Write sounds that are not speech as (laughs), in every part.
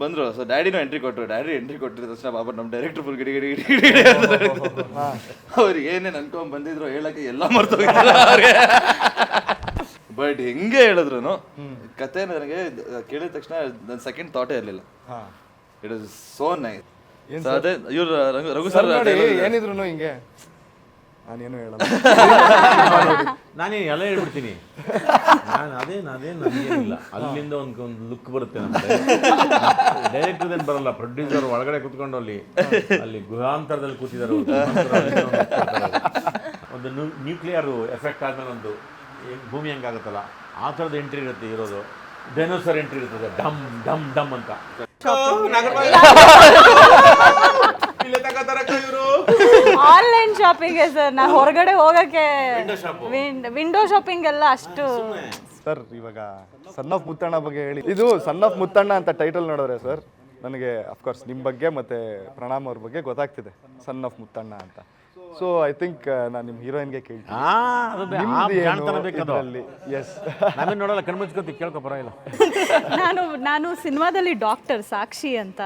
ಬಂದ್ರು. ಸೊ ಡ್ಯಾಡಿನೂ ಎಂಟ್ರಿ ಕೊಟ್ಟರು ಡ್ಯಾಡಿ ಎಂಟ್ರಿ ಕೊಟ್ಟಿದ ತಕ್ಷಣ ಬಾಬಾ ನಮ್ಮ ಡೈರೆಕ್ಟರ್ ಫುಲ್ ಗಿಡಿ ಗಿಡಿ ಗಿಡಿ ಗಿಡಿ ಅವ್ರು ಏನೇನು ಅನ್ಕೊಂಡ್ ಬಂದಿದ್ರು ಹೇಳಕ್ಕೆ ಎಲ್ಲ ಮರ್ತೋಗಿದ್ರು ಅವ್ರಿಗೆ. ಬಟ್ ಹೆಂಗೆ ಹೇಳಿದ್ರು ಕತೆ ನನಗೆ ಕೇಳಿದ ತಕ್ಷಣ ನನ್ನ ಸೆಕೆಂಡ್ ತಾಟೇ ಇರಲಿಲ್ಲ. ಇಟ್ ಇಸ್ ಸೋ ನೈಸ್ ಅದೇ ಇವ್ರು ರಘು ಸರ್ ಏನಿದ್ರು ಹಿಂಗೆ? ನಾನೇನು ಹೇಳಲ್ಲ. (laughs) ನಾನೇ ಎಲ್ಲ ಹೇಳ್ಬಿಡ್ತೀನಿ. ನಾನು ಅದೇ ಅದೇನು ನನಗೇನಿಲ್ಲ. ಅಲ್ಲಿಂದ ಒಂದು ಒಂದು ಲುಕ್ ಬರುತ್ತೆ ನಮಗೆ ಡೈರೆಕ್ಟರ್ ಏನು ಬರಲ್ಲ ಪ್ರೊಡ್ಯೂಸರ್ ಒಳಗಡೆ ಕುತ್ಕೊಂಡು ಅಲ್ಲಿ ಅಲ್ಲಿ ಗುಹಾಂತರದಲ್ಲಿ ಕೂತಿದ್ದಾರೆ ಒಂದು ನ್ಯೂಕ್ಲಿಯರ್ ಎಫೆಕ್ಟ್ ಆದ್ಮೇಲೆ ಒಂದು ಭೂಮಿ ಹೆಂಗಾಗುತ್ತಲ್ಲ ಆ ಥರದ ಎಂಟ್ರಿ ಇರುತ್ತೆ ಇರೋದು ಡೈನೋಸರ್ ಎಂಟ್ರಿ ಇರ್ತದೆ. ಡಮ್ ಡಮ್ ಡಮ್ ಅಂತ. (laughs) ಆನ್ಲೈನ್ ಶಾಪಿಂಗ್ ಸರ್ ನಾ ಹೊರಗಡೆ ಹೋಗಕ್ಕೆ ವಿಂಡೋ ಶಾಪಿಂಗ್ ಎಲ್ಲ ಅಷ್ಟು ಸರ್ ಇವಾಗ ಸನ್ ಆಫ್ ಮುತ್ತಣ್ಣ ಬಗ್ಗೆ ಹೇಳಿ. ಇದು ಸನ್ ಆಫ್ ಮುತ್ತಣ್ಣ ಅಂತ ಟೈಟಲ್ ನೋಡಿದ್ರೆ ಸರ್ ನನಗೆ ಅಫ್ಕೋರ್ಸ್ ನಿಮ್ಮ ಬಗ್ಗೆ ಮತ್ತೆ ಪ್ರಣಾಮ್ ಅವ್ರ ಬಗ್ಗೆ ಗೊತ್ತಾಗ್ತಿದೆ. ಸನ್ ಆಫ್ ಮುತ್ತಣ್ಣ ಅಂತ. ಸೊ ಐ ಥಿಂಕ್ ನಾನು ನಿಮ್ಮ ಹೀರೋಯಿನ್ಗೆ ಕೇಳ್ತೀನಿ. ಆ ಅದು ಬೇ- ಆ ಜಾಣ್ತನ ಬೇಕದು. ಎಸ್ ನಾವೇನು ನೋಡಲ್ಲ ಕಣ್ಮುಚ್ಕೋತಿ ಕೇಳ್ಕೊ ಪರವಾಗಿಲ್ಲ. ನಾನು ನಾನು ಸಿನಿಮಾದಲ್ಲಿ ಡಾಕ್ಟರ್ ಸಾಕ್ಷಿ ಅಂತ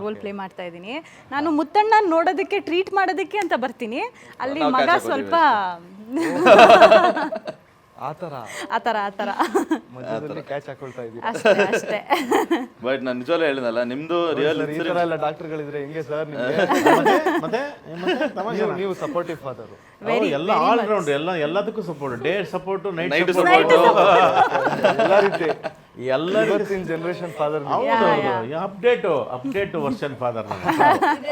ರೋಲ್ ಪ್ಲೇ ಮಾಡ್ತಾ ಇದ್ದೀನಿ. ನಾನು ಮುತ್ತಣ್ಣ ನೋಡೋದಕ್ಕೆ ಟ್ರೀಟ್ ಮಾಡೋದಕ್ಕೆ ಅಂತ ಬರ್ತೀನಿ. ಅಲ್ಲಿ ಮಗ ಸ್ವಲ್ಪ (laughs) ಆ ಥರ. ಆ ಥರ ಆ ಥರ. ಮಧ್ಯದಲ್ಲಿ ಕ್ಯಾಚ್ ಹಾಕೊಳ್ತಾ ಇದ್ದೀವಿ ಅಷ್ಟೇ ಅಷ್ಟೇ. ಬಟ್ ನಾನು ನಿಜವಾಗ್ಲೂ ಹೇಳಿದಲ್ಲ ನಿಮ್ದು ರಿಯಲ್ ಈ ಥರ ಎಲ್ಲ ಡಾಕ್ಟರ್ಗಳಿದ್ರೆ ಹೆಂಗೆ ಸರ್ ನಿಮಗೆ? (laughs) ಮತ್ತೆ ಮತ್ತೆ ನೀವು ಸಪೋರ್ಟಿವ್ ಫಾದರ್ ಅವ್ರು ಎಲ್ಲ ಆಲ್ ರೌಂಡ್ ಎಲ್ಲ ಎಲ್ಲದಕ್ಕೂ support day support night night support ಎಲ್ಲ ರೀತಿ. ಎಲ್ಲ ಇವತ್ತಿನ generation father update update version father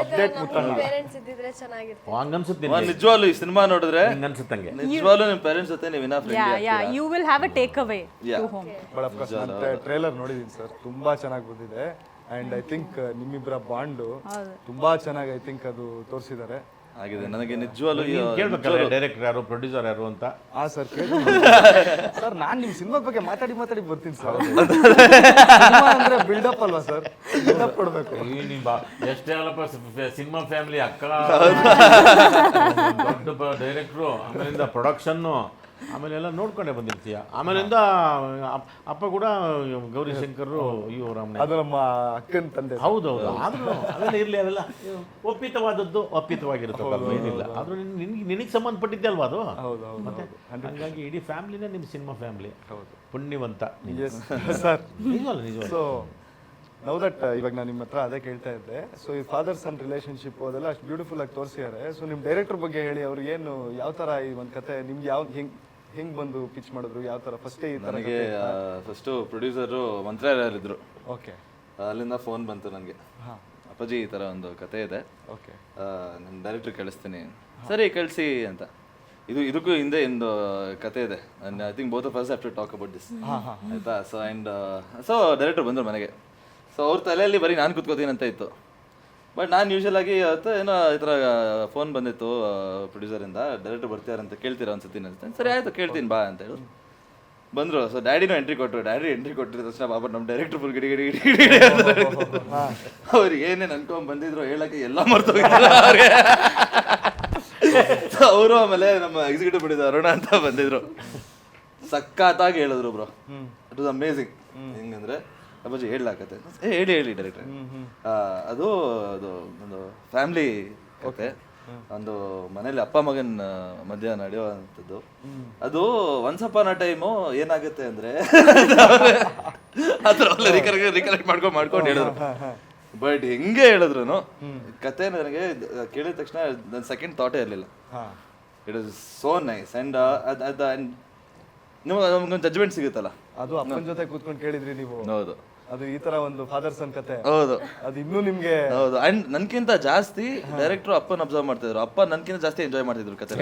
update ಹಂಗನ್ಸುತ್ತೆ ನಿಜವಾಗ್ಲೂ ಈ ಸಿನಿಮಾ ನೋಡಿದ್ರೆ ಹಂಗನ್ಸುತ್ತಂಗೆ ನಿಜವಾಗ್ಲೂ ನಿಮ್ಮ ಪೇರೆಂಟ್ಸ್ ಜೊತೆ ನೀವು ಇನ್ನ yeah friendly yeah you will have a take away to home but of course ನಾನು ಟ್ರೇಲರ್ ನೋಡಿದೀನಿ ಸರ್ ತುಂಬಾ ಚೆನ್ನಾಗಿ ಬಂದಿದೆ. ಅಂಡ್ ಐ ಥಿಂಕ್ ನಿಮ್ಮಿಬ್ಬರ ಬಾಂಡು ತುಂಬಾ ಚೆನ್ನಾಗಿ ಐ ಥಿಂಕ್ ಅದು ತೋರಿಸಿದ್ದಾರೆ. ಆಗಿದೆ. ನನಗೆ ನಿಜವಾಗ್ಲೂ ಕೇಳ್ಬೇಕಲ್ಲ ಡೈರೆಕ್ಟರ್ ಯಾರು ಪ್ರೊಡ್ಯೂಸರ್ ಯಾರು ಅಂತ? ಆ ಸರ್ ಸರ್ ನಾನು ನಿಮ್ಮ ಸಿನಿಮಾ ಬಗ್ಗೆ ಮಾತಾಡಿ ಮಾತಾಡಿ ಬರ್ತೀನಿ ಸರ್. ಅಂದ್ರೆ ಬಿಲ್ಡಪ್ ಅಲ್ವಾ ಸರ್? ಬಿಲ್ಡಪ್ ಕೊಡಬೇಕು. ಎಷ್ಟೇ ಅಲ್ಲಪ್ಪ ಸಿನಿಮಾ ಫ್ಯಾಮಿಲಿ ಅಕ್ಕ. ದೊಡ್ಡ ಡೈರೆಕ್ಟ್ರು ಆಮೇಲಿಂದ ಪ್ರೊಡಕ್ಷನ್ನು ಆಮೇಲೆ ಎಲ್ಲ ನೋಡ್ಕೊಂಡೆ ಬಂದಿರ್ತೀಯ. ಆಮೇಲಿಂದ ಅಪ್- ಅಪ್ಪ ಕೂಡ ಗೌರಿ ಶಂಕರ್ ಅಯ್ಯೋ ರಾಮನೆ ಅದು ನಮ್ಮ ಅಕ್ಕನ ತಂದೆ. ಹೌದು ಹೌದು. ಆದರೂ ಅವೆಲ್ಲ ಇರಲಿ ಅದೆಲ್ಲ ಒಪ್ಪಿತವಾದದ್ದು ಒಪ್ಪಿತವಾಗಿರುತ್ತೆ ಪಾಪ, ಏನಿಲ್ಲ ಆದ್ರೂ ನಿನ್- ನಿನ್ಗೆ ನಿನಗೆ ಸಂಬಂಧಪಟ್ಟಿದ್ದೆ ಅಲ್ವಾ ಅದು? ಹೌದು ಹೌದು ಮತ್ತೆ ಹಂಗಾಗಿ ಇಡೀ ಫ್ಯಾಮಿಲಿನೇ ನಿಮ್ಮ ಸಿನಿಮಾ ಫ್ಯಾಮಿಲಿ ಹೌದು. ಪುಣ್ಯವಂತ ಸರ್ ನಿಜವಲ್ಲ ನಿಜವಲ್ಲ. ಸೊ ನೌ ದಟ್ ಇವಾಗ ನಾನು ನಿಮ್ಮ ಹತ್ರ ಅದೇ ಕೇಳ್ತಾ ಇದ್ದೆ. ಸೊ ಈ ಫಾದರ್ ಸನ್ ರಿಲೇಷನ್ಶಿಪ್ ಅದೆಲ್ಲ ಅಷ್ಟು ಬ್ಯೂಟಿಫುಲ್ ಆಗಿ ತೋರಿಸಿದ್ದಾರೆ ಸೊ ನಿಮ್ಮ ಡೈರೆಕ್ಟರ್ ಬಗ್ಗೆ ಹೇಳಿ ಅವ್ರು ಏನು ಯಾವ ಥರ ಈ ಒಂದು ಕತೆ ನಿಮ್ಗೆ ಯಾವ ಹೆಂಗ್ ಹೆಂಗ್ ಬಂದು ಪಿಚ್ ಮಾಡಿದ್ರು? ಯಾವ ತರ? ಫಸ್ಟೇ ಈ ನನಗೆ ಫಸ್ಟು ಪ್ರೊಡ್ಯೂಸರು ಓಕೆ ಅಲ್ಲಿಂದ ಫೋನ್ ಬಂತು ನನಗೆ ಅಪ್ಪಾಜಿ ಈ ಥರ ಒಂದು ಕತೆ ಇದೆ. ಓಕೆ ನನ್ನ ಡೈರೆಕ್ಟ್ರ್ ಕಳಿಸ್ತೀನಿ. ಸರಿ ಕಳಿಸಿ ಅಂತ. ಇದು ಇದಕ್ಕೂ ಹಿಂದೆ ಒಂದು ಕತೆ ಇದೆ. I think both first have to talk about this ಆಯ್ತಾ? ಸೊ ಆ್ಯಂಡ್ ಸೊ ಡೈರೆಕ್ಟರ್ ಬಂದರು ಮನೆಗೆ. ಸೊ ಅವ್ರ ತಲೆಯಲ್ಲಿ ಬರೀ ನಾನು ಕುತ್ಕೋತೀನಿ ಅಂತ ಇತ್ತು. ಬಟ್ ನಾನು ಯೂಶಲ್ ಆಗಿ ಅವತ್ತು ಏನೋ ಈ ಥರ ಫೋನ್ ಬಂದಿತ್ತು ಪ್ರೊಡ್ಯೂಸರಿಂದ ಡೈರೆಕ್ಟ್ ಬರ್ತೀರಂತ ಅಂತ ಕೇಳ್ತೀರಾ ಅನ್ಸುತ್ತೆ ಅಂತ ಸರಿ ಆಯಿತು ಕೇಳ್ತೀನಿ ಬಾ ಅಂತ ಹೇಳಿ. ಬಂದರು. ಸೊ ಡ್ಯಾಡಿನೂ ಎಂಟ್ರಿ ಕೊಟ್ಟರು ಡ್ಯಾಡಿ ಎಂಟ್ರಿ ಕೊಟ್ಟಿದ ತಕ್ಷಣ ಬಾಬಾ ನಮ್ಮ ಡೈರೆಕ್ಟರ್ ಫುಲ್ ಗಿಡಿ ಗಿಡಿ ಗಿಡಿ ಗಿಡಿ ಅವ್ರಿಗೆ ಏನೇನು ಅನ್ಕೊಂಡ್ ಬಂದಿದ್ರು ಹೇಳಕ್ಕೆ ಎಲ್ಲ ಮರ್ತೋಗಿದ್ರು ಅವ್ರಿಗೆ. ಅವರು ಆಮೇಲೆ ನಮ್ಮ ಎಕ್ಸಿಕ್ಯೂಟಿವ್ ಪ್ರೊಡ್ಯೂಸರ್ ಅರುಣ ಅಂತ ಬಂದಿದ್ರು. ಸಖತ್ತಾಗಿ ಹೇಳಿದ್ರು ಬ್ರೋ. ಇಟ್ ವಾಸ್ ಅಮೇಝಿಂಗ್ ಹೆಂಗಂದ್ರೆ ಅಪ್ಪಾಜಿ ಹೇಳಲಾಗತ್ತೆ. ಏ ಹೇಳಿ ಹೇಳಿ ಡೈರೆಕ್ಟ್ರೆ ಅದು ಅದು ಒಂದು ಫ್ಯಾಮಿಲಿ ಓಕೆ ಒಂದು ಮನೇಲಿ ಅಪ್ಪ ಮಗನ್ ಮಧ್ಯ ನಡೆಯುವಂಥದ್ದು. ಅದು ಒನ್ಸ್ ಅಪಾನ್ ಅ ಟೈಮು ಏನಾಗುತ್ತೆ ಅಂದ್ರೆ (laughs) ಅದರ ರಿಕಲೆಕ್ಟ್ ಮಾಡ್ಕೊಂಡು ಮಾಡ್ಕೊಂಡು ಹೇಳಿದ್ರು. ಬಟ್ ಹೆಂಗೆ ಹೇಳಿದ್ರು ಕತೆ ನನಗೆ ಕೇಳಿದ ತಕ್ಷಣ ನನ್ನ ಸೆಕೆಂಡ್ ಥಾಟೇ ಇರಲಿಲ್ಲ. It is so nice and ಅದು ನಿಮ್ಗೆ ನಿಮಗೆ ನಮ್ಗೊಂದು ಜಜ್ಮೆಂಟ್ ಸಿಗುತ್ತಲ್ಲ? ಅದು ಅಪ್ಪನ ಜೊತೆ ಕೂತ್ಕೊಂಡು ಕೇಳಿದ್ರಿ ನೀವು. ಹೌದು. ಅದು ಈ ತರ ಒಂದು ಫಾದರ್ ಸನ್ ಕತೆ. ಹೌದು. ಅದು ಇನ್ನೂ ನಿಮ್ಗೆ ಹೌದು. ಅಂಡ್ ನನ್ಕಿಂತ ಜಾಸ್ತಿ ಡೈರೆಕ್ಟರ್ ಅಪ್ಪನ ಅಬ್ಸರ್ವ್ ಮಾಡ್ತಿದ್ರು. ಅಪ್ಪ ನನ್ಕಿಂತ ಜಾಸ್ತಿ ಎಂಜಾಯ್ ಮಾಡ್ತಿದ್ರು ಕತೆ.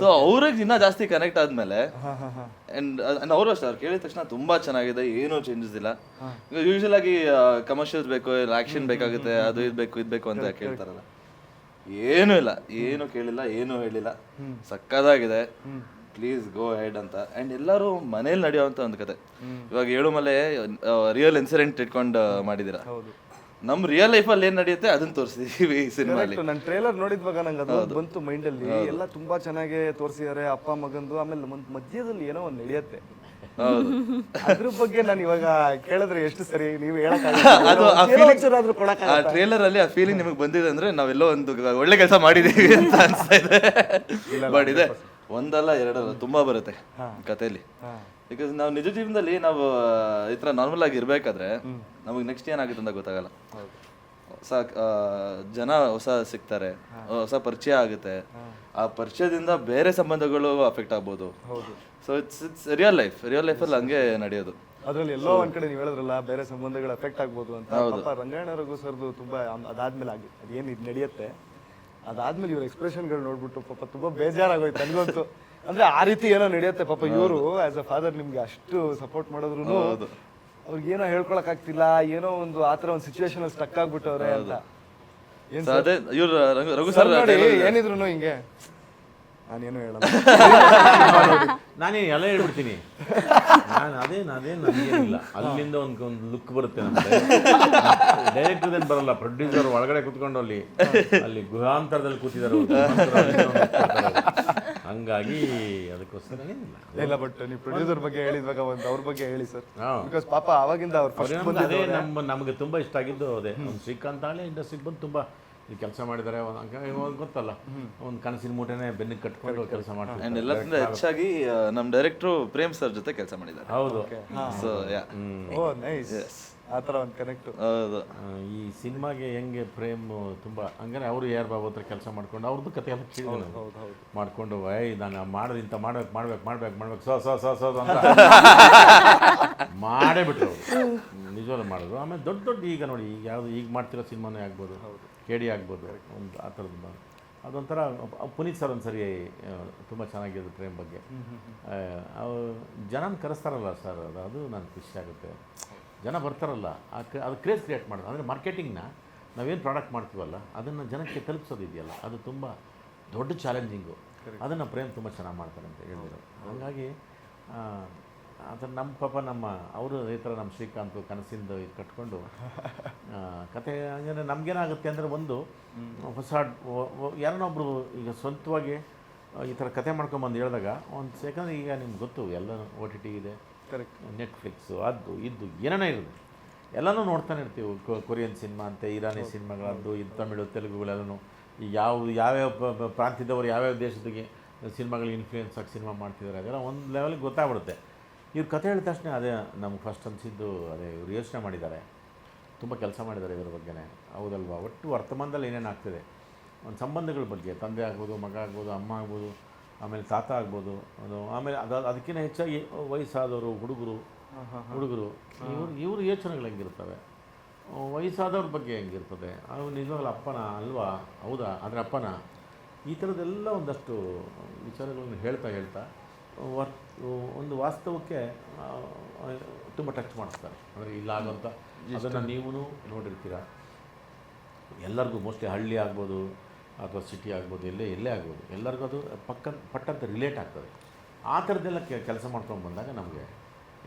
ಸೊ ಅವ್ರಿಗೆ ಇನ್ನ ಜಾಸ್ತಿ ಕನೆಕ್ಟ್ ಆದ್ಮೇಲೆ ಅಂಡ್ ಅವರು ಅಷ್ಟೇ ಅವ್ರು ಕೇಳಿದ ತಕ್ಷಣ ತುಂಬಾ ಚೆನ್ನಾಗಿದೆ ಏನೂ ಚೇಂಜಸ್ ಇಲ್ಲ. ಯೂಶಲ್ ಆಗಿ ಕಮರ್ಷಿಯಲ್ ಬೇಕು ಇಲ್ಲ ಆಕ್ಷನ್ ಬೇಕಾಗುತ್ತೆ ಅದು ಇದು ಬೇಕು ಇದು ಬೇಕು ಅಂತ ಕೇಳ್ತಾರಲ್ಲ. ಏನೂ ಇಲ್ಲ. ಏನು ಕೇಳಿಲ್ಲ ಏನು ಹೇಳಿಲ್ಲ. ಸಕ್ಕದಾಗಿದೆ. ಪ್ಲೀಸ್ ಗೋ ಹೆಡ್ ಅಂತ. ಆ್ಯಂಡ್ ಎಲ್ಲರೂ ಮನೇಲಿ ನಡೆಯುವಂಥ ಒಂದು ಕತೆ. ಇವಾಗ ಏಳುಮಲೆ ರಿಯಲ್ ಇನ್ಸಿಡೆಂಟ್ ಇಟ್ಕೊಂಡು ಮಾಡಿದಿರ ನಮ್ಮ ರಿಯಲ್ ಲೈಫಲ್ಲಿ ಏನು ನಡೆಯುತ್ತೆ ಅದನ್ನ ತೋರಿಸಿದೀವಿ ಈ ಸಿನಿಮಾಲಿ ನಾನು ಟ್ರೇಲರ್ ನೋಡಿದ್ವಾಗ ನಂಗೆ ಅದು ಬಂತು ಮೈಂಡಲ್ಲಿ ಎಲ್ಲ ತುಂಬಾ ಚೆನ್ನಾಗಿ ತೋರಿಸಿದ್ದಾರೆ ಅಪ್ಪ ಮಗಂದು ಆಮೇಲೆ ಒಂದು ಮಧ್ಯದಲ್ಲಿ ಏನೋ ಒಂದು ನಡೆಯುತ್ತೆ. ಅದ್ರ ಬಗ್ಗೆ ನಾನು ಇವಾಗ ಕೇಳಿದ್ರೆ ಎಷ್ಟು ಸರಿ ನೀವು (laughs) ಅದು ಆ ಟ್ರೇಲರ್ ಅಲ್ಲಿ ಆ ಫೀಲಿಂಗ್ ನಿಮಗೆ ಬಂದಿದೆ ಅಂದ್ರೆ ನಾವೆಲ್ಲೋ ಒಂದು ಒಳ್ಳೆ ಕೆಲಸ ಮಾಡಿದೀವಿ ಅಂತ ಅನ್ಸ್ತಾ ಇದೆ. ಬಟ್ ಇದೆ. ಒಂದಲ್ಲ ಎರಡಲ್ಲ ತುಂಬಾ ಬರುತ್ತೆ ಕಥೆಯಲ್ಲಿ. ಬಿಕಾಸ್ ನಾವು ನಿಜ ಜೀವನದಲ್ಲಿ ನಾವು ಈ ತರ ನಾರ್ಮಲ್ ಆಗಿ ಇರ್ಬೇಕಾದ್ರೆ ನಮಗೆ ನೆಕ್ಸ್ಟ್ ಏನಾಗುತ್ತೆ ಅಂತ ಗೊತ್ತಾಗಲ್ಲ. ಹೊಸ ಜನ ಹೊಸ ಸಿಗ್ತಾರೆ ಹೊಸ ಪರಿಚಯ ಆಗುತ್ತೆ. ಆ ಪರಿಚಯದಿಂದ ಬೇರೆ ಸಂಬಂಧಗಳು ಅಫೆಕ್ಟ್ ಆಗ್ಬೋದು. So it's it's real life real ಲೈಫಲ್ಲಿ ಹಂಗೆ ನಡೆಯೋದು. ಅದ್ರಲ್ಲಿ ಎಲ್ಲೋ ಒಂದ್ ಕಡೆ ನೀವು ಹೇಳಿದ್ರಲ್ಲ ಬೇರೆ ಸಂಬಂಧಗಳು ಅಫೆಕ್ಟ್ ಆಗ್ಬೋದು ಅಂತ. ಪಾಪ ರಂಗಾಯಣ ರಘು ಸರ್ದು ತುಂಬಾ ಅದಾದ್ಮೇಲೆ ಆಗಿ ಅದೇನು ಇದು ನಡೆಯುತ್ತೆ. ಅದಾದ್ಮೇಲೆ ಇವ್ರ ಎಕ್ಸ್ಪ್ರೆಷನ್ಗಳು ನೋಡ್ಬಿಟ್ಟು ಪಾಪ ತುಂಬಾ ಬೇಜಾರಾಗೋಯ್ತು ನನಗಂತೂ. ಅಂದ್ರೆ ಆ ರೀತಿ ಏನೋ ನಡೆಯುತ್ತೆ ಪಾಪ ಇವರು ಆಸ್ ಅ ಫಾದರ್ ನಿಮ್ಗೆ ಅಷ್ಟು ಸಪೋರ್ಟ್ ಮಾಡಿದ್ರು ಅವ್ರಿಗೆ ಏನೋ ಹೇಳ್ಕೊಳಕ್ ಆಗ್ತಿಲ್ಲ ಏನೋ ಒಂದು ಆತರ ಒಂದು ಸಿಚುವೇಶನ್ ಸ್ಟಕ್ ಆಗ್ಬಿಟ್ಟವ್ರೆ ಅಂತ. ಅದೇ ಇವ್ರು ರಘು- ಸರ್ ಏನಿದ್ರು ಹಿಂಗೆ? ನಾನೇನು ಹೇಳಲ್ಲ. (laughs) ನಾನೇ ಎಲ್ಲ ಹೇಳ್ಬಿಡ್ತೀನಿ. ನಾನು ಅದೇನು ಅದೇನು ನನಗೇನಿಲ್ಲ. ಅಲ್ಲಿಂದ ಒಂದು ಒಂದು ಲುಕ್ ಬರುತ್ತೆ ನಮಗೆ. ಡೈರೆಕ್ಟರ್ ಏನು ಬರಲ್ಲ ಪ್ರೊಡ್ಯೂಸರ್ ಒಳಗಡೆ ಕುತ್ಕೊಂಡು ಅಲ್ಲಿ ಅಲ್ಲಿ ಗುಹಾಂತರದಲ್ಲಿ ಕೂತಿದ್ದಾರೆ. ಹಂಗಾಗಿ ಅದಕ್ಕೋಸ್ಕರ ಏನಿಲ್ಲ. ಇಲ್ಲ ಬಟ್ ನೀವು ಪ್ರೊಡ್ಯೂಸರ್ ಬಗ್ಗೆ ಹೇಳಿದ್ವಾಗ ಒಂದು ಅವ್ರ ಬಗ್ಗೆ ಹೇಳಿ ಸರ್. ಬಿಕಾಸ್ ಪಾಪ ಅವಾಗಿಂದ ಅವ್ರು ಅದೇ ನಮ್ಮ ನಮಗೆ ತುಂಬ ಇಷ್ಟ ಆಗಿದ್ದು ಅದೇ. ಒಂದು ಶ್ರೀಕಾಂತ್ ಆಳೆ ಇಂಡಸ್ಟ್ರಿಗೆ ಬಂದು ತುಂಬ ಇಲ್ಲಿ ಕೆಲಸ ಮಾಡಿದ್ದಾರೆ ಗೊತ್ತಲ್ಲ. ಒಂದು ಕನಸಿನ ಮೂಟೆನೆ ಬೆನ್ನಿಗೆ ಕಟ್ಕೊಂಡು ಕೆಲಸ ಅಂಡ್ ಮಾಡ್ತಾರೆ ಎಲ್ಲಕ್ಕಿಂತ ಹೆಚ್ಚಾಗಿ ನಮ್ಮ ಡೈರೆಕ್ಟ್ರು ಪ್ರೇಮ್ ಸರ್ ಜೊತೆ ಕೆಲಸ ಮಾಡಿದ್ದಾರೆ. ಹೌದು. ಸೊ ಯಾ ಓ ನೈಸ್ ಆ ಥರ ಒಂದು ಕನೆಕ್ಟ್ ಹೌದು. ಈ ಸಿನಿಮಾಗೆ ಹೆಂಗೆ ಪ್ರೇಮ್ ತುಂಬ ಹಂಗಾರೆ ಅವರು ಯಾರು ಬಾಬು ಹತ್ರ ಕೆಲಸ ಮಾಡ್ಕೊಂಡು ಅವ್ರದ್ದು ಕತೆ ಎಲ್ಲ ಕೇಳಿದ್ರು ನಾನು. ಮಾಡ್ಕೊಂಡು ಏಯ್ ನಾನು ಮಾಡೋದು ಇಂಥ ಮಾಡ್ಬೇಕು ಮಾಡ್ಬೇಕು ಮಾಡ್ಬೇಕು ಮಾಡ್ಬೇಕು ಸೊ ಸ ಸೊ ಸೊ ಅಂತ. (laughs) ಮಾಡೇ ಬಿಟ್ರು ಅವರು. ನಿಜವಾಗ್ಲೂ ಮಾಡೋದು ಆಮೇಲೆ ದೊಡ್ಡ ದೊಡ್ಡ ಈಗ ನೋಡಿ ಈಗ ಯಾವುದು ಈಗ ಮಾಡ್ತಿರೋ ಸಿನಿಮಾನೇ ಆಗ್ಬೋದು. ಕೆ ಡಿ ಆಗ್ಬೋದು ಒಂದು ಆ ಥರದ್ದು ಅದೊಂಥರ ಪುನೀತ್ ಸರ್ ಒಂದ್ಸರಿ ತುಂಬ ಚೆನ್ನಾಗಿದೆ ಪ್ರೇಮ್ ಬಗ್ಗೆ. ಜನನ ಕರೆಸ್ತಾರಲ್ಲ ಸರ್ ಅದು ಅದು ನನಗೆ ಖುಷಿ ಆಗುತ್ತೆ. ಜನ ಬರ್ತಾರಲ್ಲ ಆ ಅದು ಕ್ರೇಜ್ ಕ್ರಿಯೇಟ್ ಮಾಡೋದು. ಅಂದರೆ ಮಾರ್ಕೆಟಿಂಗ್ನ ನಾವೇನು ಪ್ರಾಡಕ್ಟ್ ಮಾಡ್ತೀವಲ್ಲ ಅದನ್ನು ಜನಕ್ಕೆ ತಲುಪಿಸೋದಿದೆಯಲ್ಲ ಅದು ತುಂಬ ದೊಡ್ಡ ಚಾಲೆಂಜಿಂಗು. ಅದನ್ನು ಪ್ರೇಮ್ ತುಂಬ ಚೆನ್ನಾಗಿ ಮಾಡ್ತಾರೆ ಅಂತ ಹೇಳಿದರು ಹಾಗಾಗಿ ಅದನ್ನು ನಮ್ಮ ಪಾಪ ನಮ್ಮ ಅವರು ಈ ಥರ ನಮ್ಮ ಶ್ರೀಕಾಂತ್ ಕನಸಿಂದ ಇದು ಕಟ್ಕೊಂಡು (laughs) ಕತೆ ಹಂಗಂದ್ರೆ ನಮಗೇನಾಗುತ್ತೆ ಅಂದರೆ ಒಂದು ಹೊಸ ಯಾರನ್ನೊಬ್ಬರು ಈಗ ಸ್ವಂತವಾಗಿ ಈ ಥರ ಕತೆ ಮಾಡ್ಕೊಂಬಂದು ಹೇಳಿದಾಗ ಒಂದು ಸೆಕೆಂಡ್ ಈಗ ನಿಮ್ಗೆ ಗೊತ್ತು ಎಲ್ಲ ಓ ಟಿ ಟಿ ಇದೆ ಕರೆಕ್ಟ್ ನೆಟ್ಫ್ಲಿಕ್ಸು ಅದು ಇದ್ದು ಏನೇ ಇರೋದು ಎಲ್ಲನೂ ನೋಡ್ತಾನೆ ಇರ್ತೀವಿ ಕೊರಿಯನ್ ಸಿನಿಮಾ ಅಂತೆ ಇರಾನಿ ಸಿನಿಮಾಗಳದ್ದು ಇದು ತಮಿಳು ತೆಲುಗುಗಳೆಲ್ಲನೂ. ಈ ಯಾವ ಯಾವ್ಯಾವ ಪ್ರಾಂತ್ಯದವರು ಯಾವ್ಯಾವ ದೇಶದಿಗೆ ಸಿನಿಮಾಗಳು ಇನ್ಫ್ಲೂಯೆನ್ಸ್ ಆಗಿ ಸಿನಿಮಾ ಮಾಡ್ತಿದ್ದಾರೆ ಅದೆಲ್ಲ ಒಂದು ಲೆವೆಲ್ಗೆ ಗೊತ್ತಾಗ್ಬಿಡುತ್ತೆ. ಇವ್ರ ಕತೆ ಹೇಳಿದ ತಕ್ಷಣ ಅದೇ ನಮ್ಗೆ ಫಸ್ಟ್ ಅನಿಸಿದ್ದು ಅದೇ ಇವರು ಯೋಚನೆ ಮಾಡಿದ್ದಾರೆ. ತುಂಬ ಕೆಲಸ ಮಾಡಿದ್ದಾರೆ ಇದ್ರ ಬಗ್ಗೆನೇ. ಹೌದಲ್ವಾ? ಒಟ್ಟು ವರ್ತಮಾನದಲ್ಲಿ ಏನೇನು ಆಗ್ತಿದೆ? ಒಂದು ಸಂಬಂಧಗಳ ಬಗ್ಗೆ ತಂದೆ ಆಗ್ಬೋದು ಮಗ ಆಗ್ಬೋದು ಅಮ್ಮ ಆಗ್ಬೋದು ಆಮೇಲೆ ತಾತ ಆಗ್ಬೋದು ಅದು ಆಮೇಲೆ ಅದು ಅದಕ್ಕಿಂತ ಹೆಚ್ಚಾಗಿ ವಯಸ್ಸಾದವರು ಹುಡುಗರು ಹುಡುಗರು ಇವ್ರು ಇವ್ರ ಯೋಚನೆಗಳು ಹೆಂಗಿರ್ತವೆ? ವಯಸ್ಸಾದವ್ರ ಬಗ್ಗೆ ಹೆಂಗಿರ್ತದೆ? ಅವ್ರು ನಿಜವಾಗ್ಲೂ ಅಪ್ಪನ? ಅಲ್ವಾ? ಹೌದಾ? ಆದರೆ ಅಪ್ಪನ? ಈ ಥರದ್ದೆಲ್ಲ ಒಂದಷ್ಟು ವಿಚಾರಗಳನ್ನು ಹೇಳ್ತಾ ಹೇಳ್ತಾ ವರ್ ಒಂದು ವಾಸ್ತವಕ್ಕೆ ತುಂಬ ಟಚ್ ಮಾಡಿಸ್ತಾರೆ. ಅಂದರೆ ಇಲ್ಲ ಆಗೋಂಥ ಅದನ್ನು ನೀವು ನೋಡಿರ್ತೀರ? ಎಲ್ಲರಿಗೂ ಮೋಸ್ಟ್ಲಿ ಹಳ್ಳಿ ಆಗ್ಬೋದು ಅಥವಾ ಸಿಟಿ ಆಗ್ಬೋದು ಎಲ್ಲೇ ಎಲ್ಲೇ ಆಗ್ಬೋದು ಎಲ್ಲರಿಗೂ ಅದು ಪಕ್ಕ ಪಟ್ಟಂತ ರಿಲೇಟ್ ಆಗ್ತದೆ. ಆ ಥರದ್ದೆಲ್ಲ ಕೆಲಸ ಮಾಡ್ಕೊಂಡು ಬಂದಾಗ ನಮಗೆ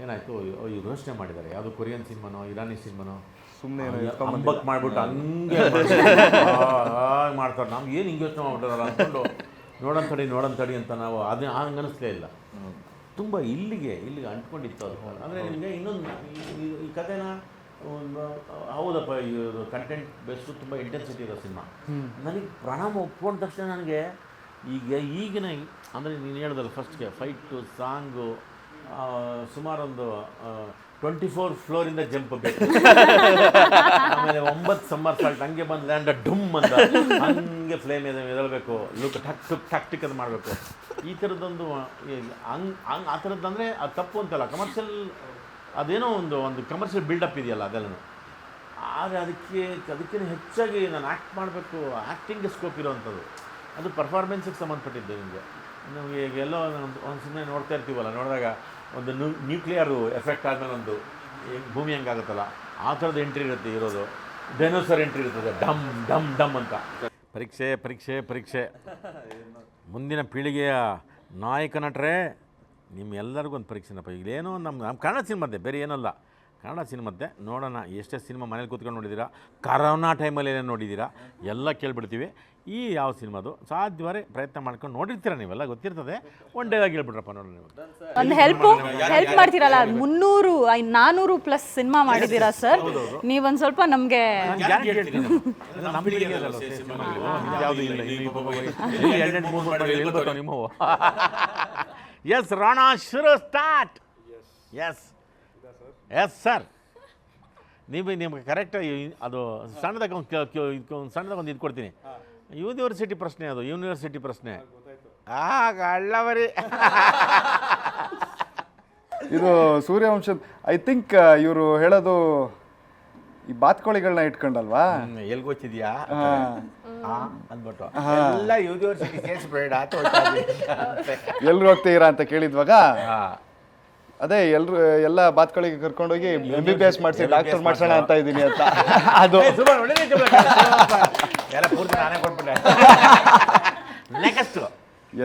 ಏನಾಯಿತು ಇವ್ರು ಯೋಚನೆ ಮಾಡಿದ್ದಾರೆ. ಯಾವುದು ಕೊರಿಯನ್ ಸಿನಿಮಾನೋ ಇರಾನಿ ಸಿನಿಮಾನೋ ಸುಮ್ಮನೆ ಅಂಬಕ್ ಮಾಡ್ಬಿಟ್ಟು ಹಂಗೆ ಮಾಡ್ತಾರೆ. ನಮ್ಗೆ ಏನು ಹಿಂಗೆ ಯೋಚನೆ ಮಾಡ್ಬಿಟ್ಟಾರಲ್ಲ ಅಂದ್ಕೊಂಡು ನೋಡಂತಡಿ ನೋಡೋನ್ ತಡಿ ಅಂತ ನಾವು ಅದು ಹಂಗೆ ಅನ್ನಿಸ್ಲೇ ಇಲ್ಲ. ತುಂಬ ಇಲ್ಲಿಗೆ ಇಲ್ಲಿಗೆ ಅಂಟ್ಕೊಂಡಿತ್ತು ಅದು. ಅಂದರೆ ನಿಮಗೆ ಇನ್ನೊಂದು ಈ ಕಥೆನ ಒಂದು ಹೌದಪ್ಪ ಇವರು ಕಂಟೆಂಟ್ ಬೆಸ್ಟು ತುಂಬ ಇಂಟೆನ್ಸಿಟಿ ಇರೋ ಸಿನಿಮಾ. ನನಗೆ ಪ್ರಣಾಮ ಒಪ್ಕೊಂಡ ತಕ್ಷಣ ನನಗೆ ಈಗ ಈಗಿನ ಅಂದರೆ ನೀನು ಹೇಳ್ದಲ್ಲ ಫಸ್ಟ್ಗೆ ಫೈಟು ಸಾಂಗು ಸುಮಾರೊಂದು ಟ್ವೆಂಟಿ ಫೋರ್ ಫ್ಲೋರಿಂದ ಜಂಪ್ ಬೇಕು. (laughs) ಆಮೇಲೆ ಒಂಬತ್ತು ಸಮ್ಮರ್ ಸಾಲ್ಟ್ ಹಂಗೆ ಬಂದು ಲ್ಯಾಂಡ್ ಡುಮ್ ಅಂತ ಹಂಗೆ ಫ್ಲೇಮ್ ಇದೆ ಎದಳಬೇಕು. ಲುಕ್ ಟಕ್ ಟುಕ್ ಟಕ್ ಟಿಕ್ ಅಂತ ಮಾಡಬೇಕು. ಈ ಥರದ್ದೊಂದು ಹಂಗೆ ಹಂಗೆ ಆ ಥರದ್ದು ಅಂದರೆ ಅದು ತಪ್ಪು ಅಂತಲ್ಲ. ಕಮರ್ಷಿಯಲ್ ಅದೇನೋ ಒಂದು ಒಂದು ಕಮರ್ಷಿಯಲ್ ಬಿಲ್ಡಪ್ ಇದೆಯಲ್ಲ ಅದೆಲ್ಲನೂ. ಆದರೆ ಅದಕ್ಕೆ ಅದಕ್ಕಿಂತ ಹೆಚ್ಚಾಗಿ ನಾನು ಆ್ಯಕ್ಟ್ ಮಾಡಬೇಕು. ಆ್ಯಕ್ಟಿಂಗ್ಗೆ ಸ್ಕೋಪ್ ಇರೋವಂಥದ್ದು ಅದು ಪರ್ಫಾರ್ಮೆನ್ಸಿಗೆ ಸಂಬಂಧಪಟ್ಟಿದ್ದು ನಿಮಗೆ. ನಮಗೆ ಈಗ ಎಲ್ಲೋ ಒಂದು ಒಂದು ಸುಮ್ಮನೆ ನೋಡ್ತಾ ಇರ್ತೀವಲ್ಲ ನೋಡಿದಾಗ ಒಂದು ನ್ಯೂ ನ್ಯೂಕ್ಲಿಯರು ಎಫೆಕ್ಟ್ ಆದಮೇಲೆ ಒಂದು ಭೂಮಿ ಹೆಂಗಾಗುತ್ತಲ್ಲ, ಆ ಥರದ ಎಂಟ್ರಿ ಇರುತ್ತೆ ಇರೋದು. ಡೈನೋಸರ್ ಎಂಟ್ರಿ ಇರ್ತದೆ, ಡಮ್ ಡಮ್ ಡಮ್ ಅಂತ. ಪರೀಕ್ಷೆ ಪರೀಕ್ಷೆ ಪರೀಕ್ಷೆ. ಮುಂದಿನ ಪೀಳಿಗೆಯ ನಾಯಕ ನಟರೇ, ನಿಮ್ಮೆಲ್ಲರಿಗೂ ಒಂದು ಪರೀಕ್ಷೆನಪ್ಪ. ಇಲ್ಲೇನೋ ನಮ್ಮ ನಮ್ಮ ಕನ್ನಡ ಸಿನಿಮಾದೆ ಬೇರೆ ಏನಲ್ಲ ಕನ್ನಡ ಸಿನಿಮಾದ್ದೆ ನೋಡೋಣ ಎಷ್ಟೇ ಸಿನಿಮಾ ಮನೇಲಿ ಕೂತ್ಕೊಂಡು ನೋಡಿದ್ದೀರಾ ಕರೋನಾ ಟೈಮಲ್ಲಿ ಏನೇನು ನೋಡಿದ್ದೀರಾ ಎಲ್ಲ ಕೇಳಿಬಿಡ್ತೀವಿ. ಈ ಯಾವ ಸಿನಿಮಾದು ಸಾಧ್ಯವಾರೆ ಪ್ರಯತ್ನ ಮಾಡ್ಕೊಂಡು ನೋಡಿರ್ತೀರ ನೀವೆಲ್ಲ ಗೊತ್ತಿರ್ತದೆ. ಒನ್ ಡೇದಾಗ ಹೇಳ್ಬಿಟ್ರಪ್ಪ ನೋಡಿ ನೀವು. ಒಂದು ಹೆಲ್ಪ್ ಹೆಲ್ಪ್ ಮಾಡ್ತೀರಲ್ಲ ಮುನ್ನೂರು ಐ ನಾನೂರು ಪ್ಲಸ್ ಸಿನಿಮಾ ಮಾಡಿದ್ದೀರಾ ಸರ್? ನೀವೊಂದು ಸ್ವಲ್ಪ ನಮಗೆ. ಇದ್ಯಾವ್ದು ಇಲ್ಲ, ಮೂರು ಎಸ್ ರಾಣಾ ಶುರು ಸ್ಟಾರ್ಟ್ ಎಸ್ ಎಸ್ ಸರ್ ನೀವು ನಿಮ್ಗೆ ಕರೆಕ್ಟ್ ಅದು ಸಣ್ಣದಾಗ ಒಂದು ಸಣ್ಣದಾಗ ಒಂದು ಇದು ಕೊಡ್ತೀನಿ. ಯೂನಿವರ್ಸಿಟಿ ಪ್ರಶ್ನೆ ಅದು ಯೂನಿವರ್ಸಿಟಿ ಪ್ರಶ್ನೆ. ಆಗ ಅಳ್ಳವರಿ ಇದು ಸೂರ್ಯವಂಶದ ಐ ಥಿಂಕ್ ಇವರು ಹೇಳೋದು ಈ ಬಾತ್ಕೋಳಿಗಳನ್ನ ಇಟ್ಕೊಂಡಲ್ವಾ? ಎಲ್ಲಿ ಗೊತ್ತಿದ್ಯಾ. ಅಂದ್ಬಿಟ್ಟು. ಎಲ್ಲ ಯೂನಿವರ್ಸಿಟಿ ಎಲ್ರು ಹೋಗ್ತೀರಾ ಅಂತ ಕೇಳಿದ್ವಾಗ? ಹಾಂ. ಅದೇ ಎಲ್ರು ಎಲ್ಲ ಬಾತ್ಗಳಿಗೆ ಕರ್ಕೊಂಡೋಗಿ ಎಂ ಬಿ ಬಿ ಎಸ್ ಮಾಡಿಸಿ ಡಾಕ್ಟರ್ ಮಾಡ್ಸೋಣ ಅಂತ ಇದ್ದೀನಿ ಅಂತ. (laughs) ಅದು. ಎಲ್ಲ ಪೂರ್ತಿ ನಾನೇ ಕೊಟ್ಬಿಟ್ಟೆ. (laughs) ನೆಕ್ಸ್ಟ್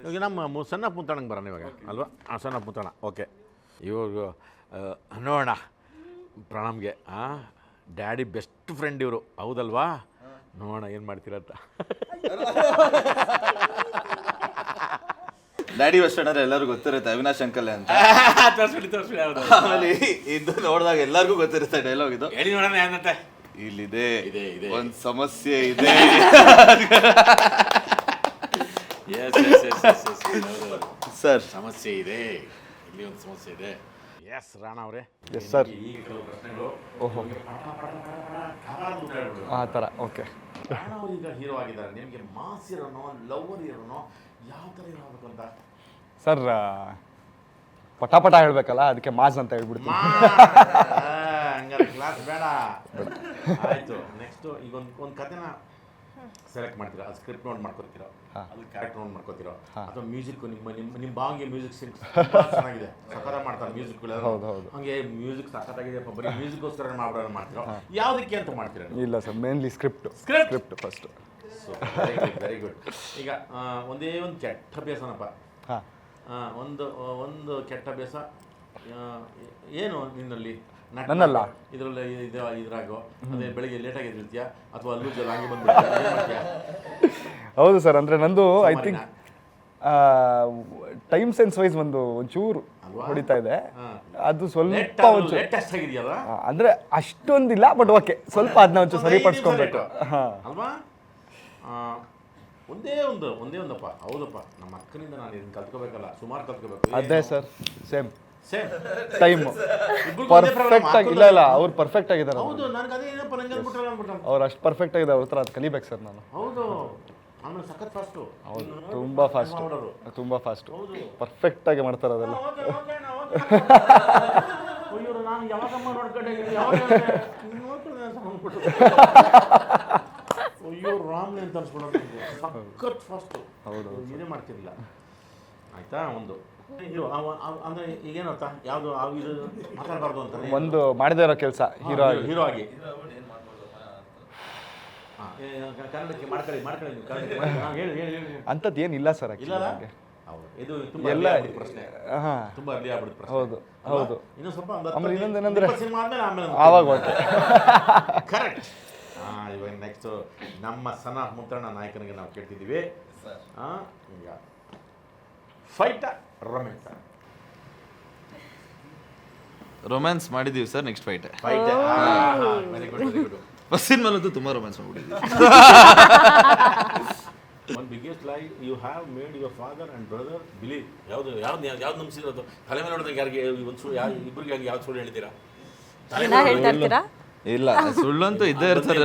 ಈಗ ನಮ್ಮ ಮು- ಸಣ್ಣ ಪುಂತಣಂಗೆ ಬರೋಣ ಇವಾಗ ಅಲ್ವಾ? ಆ ಸಣ್ಣ ಪುಂತಣ ಓಕೆ. ಇವಾಗ ನೋಡೋಣ. ಪ್ರಣಮ್ಗೆ ಹಾಂ ಡ್ಯಾಡಿ ಬೆಸ್ಟ್ ಫ್ರೆಂಡ್ ಇವರು ಹೌದಲ್ವಾ? ನೋಡೋಣ ಏನು ಮಾಡ್ತೀರಂತ (laughs) ಡ್ಯಾಡಿ ವೆಸ್ಟರ್ನ್ ಅಂದ್ರೆ ಎಲ್ಲರಿಗೂ ಗೊತ್ತಿರುತ್ತೆ ಅವಿನಾಶ್ ಅಂಕಲ್ ಅಂತ. (laughs) ತೋರಿಸ್ಬಿಡಿ ತೋರಿಸ್ಬಿಡಿ ಹೌದು. ಆಮೇಲೆ ಇದು ನೋಡಿದಾಗ ಎಲ್ಲರಿಗೂ ಗೊತ್ತಿರುತ್ತೆ ಡೈಲಾಗ್ ಇದು. ಹೇಳಿ ನೋಡೋಣ ಏನಂತೆ ಇಲ್ಲಿದೆ. ಇದೆ, ಇದೆ. ಒಂದ್ ಸಮಸ್ಯೆ ಇದೆ. ಸರ್ ಸಮಸ್ಯೆ ಇದೆ. ಇಲ್ಲಿ ಒಂದು ಸಮಸ್ಯೆ ಇದೆ. ಎಸ್ ರಾಣ ಅವರೇ. ಎಸ್ ಸರ್ ಈಗ ಕೆಲವು ಪ್ರಶ್ನೆಗಳು ಓಹೋ. ಆ ಥರ ಓಕೆ ರಾಣ ಅವರು ಈಗ ಹೀರೋ ಆಗಿದ್ದಾರೆ. ನಿಮಗೆ ಮಾಸ್ ಇರೋನೋ ಲವರ್ ಇರೋನೋ ಯಾವ ಥರ ಇರಬೇಕು ಅಂತ? ಸರ್ ಪಟ ಪಟ ಹೇಳ್ಬೇಕಲ್ಲ ಅದಕ್ಕೆ ಮಾಜ್ ಅಂತ ಹೇಳ್ಬಿಡ್ತೀನಿ. ಹಂಗಾರೆ ಕ್ಲಾಸ್ ಬೇಡ. ಆಯಿತು ನೆಕ್ಸ್ಟು ಈಗ ಒಂದು ಒಂದು ಕಥೆನ ಸೆಲೆಕ್ಟ್ ಮಾಡ್ತೀರಾ? ಅದು ಸ್ಕ್ರಿಪ್ಟ್ ನೋಟ್ ಮಾಡ್ಕೊತೀರಾ? ಅದು ಕ್ಯಾರೆಕ್ಟರ್ ನೋಟ್ ಮಾಡ್ಕೊತೀರಾ? ಅಥವಾ ಮ್ಯೂಸಿಕ್ ನಿಮ್ಮ ನಿಮ್ಮ ನಿಮ್ಮ ಬಾಂಗೆ ಮ್ಯೂಸಿಕ್ (laughs) ಚೆನ್ನಾಗಿದೆ. ಸಖತ್ತ ಮಾಡ್ತಾರೆ ಮ್ಯೂಸಿಕ್ ಹೌದು, ಹೌದು. ಹಂಗೆ ಮ್ಯೂಸಿಕ್ ಸಖತ್ತಾಗಿದೆ ಬರೀ (laughs) ಮ್ಯೂಸಿಕ್ಗೋಸ್ಕರ ಮಾಡ್ಬಿಡೋಣ ಮಾಡ್ತೀರಾ? ಯಾವುದಕ್ಕೆ ಅಂತ ಮಾಡ್ತೀರಾ? ಇಲ್ಲ sir mainly script script first very good very good ಈಗ ಆ, ಒಂದೇ ಒಂದು ಕೆಟ್ಟ ಅಭ್ಯಾಸನಪ್ಪ. ಹಾಂ. ಆ, ಒಂದು ಒಂದು ಕೆಟ್ಟ ಅಭ್ಯಾಸ ಆ, ಏನು ನಿನ್ನಲ್ಲಿ? ನನ್ನಲ್ಲ? ಇದರಲ್ಲಿ ಇದು ಇದ್ರಾಗೋ? ಅದೇ ಬೆಳಿಗ್ಗೆ ಲೇಟಾಗಿ ಎದ್ದಿರ್ತೀಯ? ಅಥವಾ ಅಲ್ಲೂ ಜಲ ಹಂಗೆ ಬಂದ್ಬಿಡ್ತೀಯ? ಹೌದು ಸರ್ ಅಂದರೆ ನಂದು I think think time sense wise ಒಂದು ಒಂಚೂರು ಹೊಡಿತಾ ಇದೆ. ಅದು ಸ್ವಲ್ಪ ಒಂಚೂರು. ಆಗಿದೆಯಲ್ಲ? ಆ, ಅಂದ್ರೆ ಅಷ್ಟೊಂದಿಲ್ಲ ಬಟ್ ಓಕೆ ಸ್ವಲ್ಪ ಅದನ್ನ ಒಂಚೂರು ಸರಿಪಡಿಸ್ಕೊಬೇಕು. ಹಾ. ಅಲ್ವಾ? ಒಂದೇ ಒಂದು ಒಂದೇ ಒಂದಪ್ಪ. ಹೌದಪ್ಪ. ನಮ್ಮ ಅಕ್ಕನಿಂದ ನಾನು ಇದನ್ನ ಕಲ್ತ್ಕೋಬೇಕಲ್ಲ. ಸುಮಾರು ಕಲ್ತ್ಕೋಬೇಕು. ಅದೇ sir same. Same. Time perfect ಆಗಿ ಇಲ್ಲ ಇಲ್ಲ ಅವ್ರು ಪರ್ಫೆಕ್ಟ್ ಆಗಿದ್ದಾರೆ ಹೌದು ನನಗೆ ಅದೇ ಏನಪ್ಪ ನಂಗೆ ಅಂದ್ಬಿಟ್ರಲ್ಲ ಅಂದ್ಬಿಟ್ಟ ಅವ್ರು ಅಷ್ಟು ಪರ್ಫೆಕ್ಟ್ ಆಗಿದೆ ಅವ್ರ ಹತ್ರ ಅದು ಕಲಿಬೇಕು ಸರ್ ನಾನು. ಹೌದು. ಆಮೇಲೆ ಸಖತ್ ಫಾಸ್ಟು ಹೌದು ತುಂಬಾ ಫಾಸ್ಟ್ ತುಂಬಾ ಫಾಸ್ಟ್ ಪರ್ಫೆಕ್ಟ್ ಆಗಿ ಮಾಡ್ತಾರೆ ಅದೆಲ್ಲ. ನಾನು ಯಾವಾಗಮ್ಮ ನೋಡ್ಕೊಂಡೆ ಯಾವಾಗ ನೋಡ್ಕೊಂಡೆ ಅಂತ. ಅಯ್ಯೋ ರಾಮ್ನೆ ಅಂತ ಅನ್ಸ್ಬಿಡೋದು. ಸಖತ್ ಫಾಸ್ಟು ಹೌದು, ಇದೇ ಮಾಡ್ತಿರ್ಲಿಲ್ಲ. ಆಯ್ತಾ? ಒಂದು. ಹೀರೋ ಅಂದ್ರೆ ಈಗೇನು ಅರ್ಥ? ಯಾವುದು ಆ ಇದು? ಮಾತಾಡಬಾರ್ದು ಅಂತಾನೆ ಒಂದು ಮಾಡದೇ ಇರೋ ಕೆಲಸ ಹೀರೋ ಆಗಿ. ಹೀರೋ ಆಗಿ. ಕನ್ನಡಕ್ಕೆ ಮಾಡ್ಕೊಳ್ಳಿ ಮಾಡ್ಕೊಳ್ಳಿ ನೀವು. (laughs) ಹಾ, ಹೇಳಿ ಹೇಳಿ ಅಂಥದ್ದು ಏನಿಲ್ಲ ಸರ್ ಇಲ್ಲ ಇದು ತುಂಬಾ ಎಲ್ಲ ಪ್ರಶ್ನೆ. ಹಾಂ. ತುಂಬಾ ಅರ್ಲಿ ಆಗ್ಬಿಡುತ್ತೆ ಪ್ರಶ್ನೆ. ಹೌದು ಹೌದು. ಇನ್ನೊಂದು ಸ್ವಲ್ಪ ಒಂದು ಆಮೇಲೆ ಇನ್ನೊಂದು ಏನಂದ್ರೆ- ಸಿನಿಮಾ ಆದ್ಮೇಲೆ ಆಮೇಲೆ ಆವಾಗ ಓಕೆ ಕರೆಕ್ಟ್ (laughs) ಹಾಂ ಇವಾಗ ನೆಕ್ಸ್ಟ್ ನಮ್ಮ ಸನ ಮುತ್ತಣ್ಣ ನಾಯಕನಿಗೆ ನಾವು ಕೇಳ್ತಿದ್ದೀವಿ. ಹಾಂ ಈಗ ಫೈಟ ರೊಮ್ಯಾನ್ಸ್ ರೊಮ್ಯಾನ್ಸ್ ಮಾಡಿದೀವಿ sir next fight fight very good very good first ಸಿನಿಮಾಲಂತೂ ತುಂಬಾ romance ಮಾಡ್ಬಿಟ್ಟಿದ್ವಿ one biggest lie you have made your father and brother believe ಯಾವುದು ಯಾವ್ದು ಯಾವ್ದು ನಂಬಿಸಿರೋದು ತಲೆ ಮೇಲೆ ನೋಡಿದಾಗ ಯಾರಿಗೆ ಒಂದು ಸುಳ್ಳು ಯಾವ ಇಬ್ಬರಿಗೆ ಯಾವ್ದು ಸುಳ್ಳು ಹೇಳ್ತೀರಾ? ಹೇಳ್ತಾ ಇರ್ತೀರಾ? ಇಲ್ಲ. ಸುಳ್ಳಂತೂ ಇದ್ದೇ ಇರ್ತಾರೆ.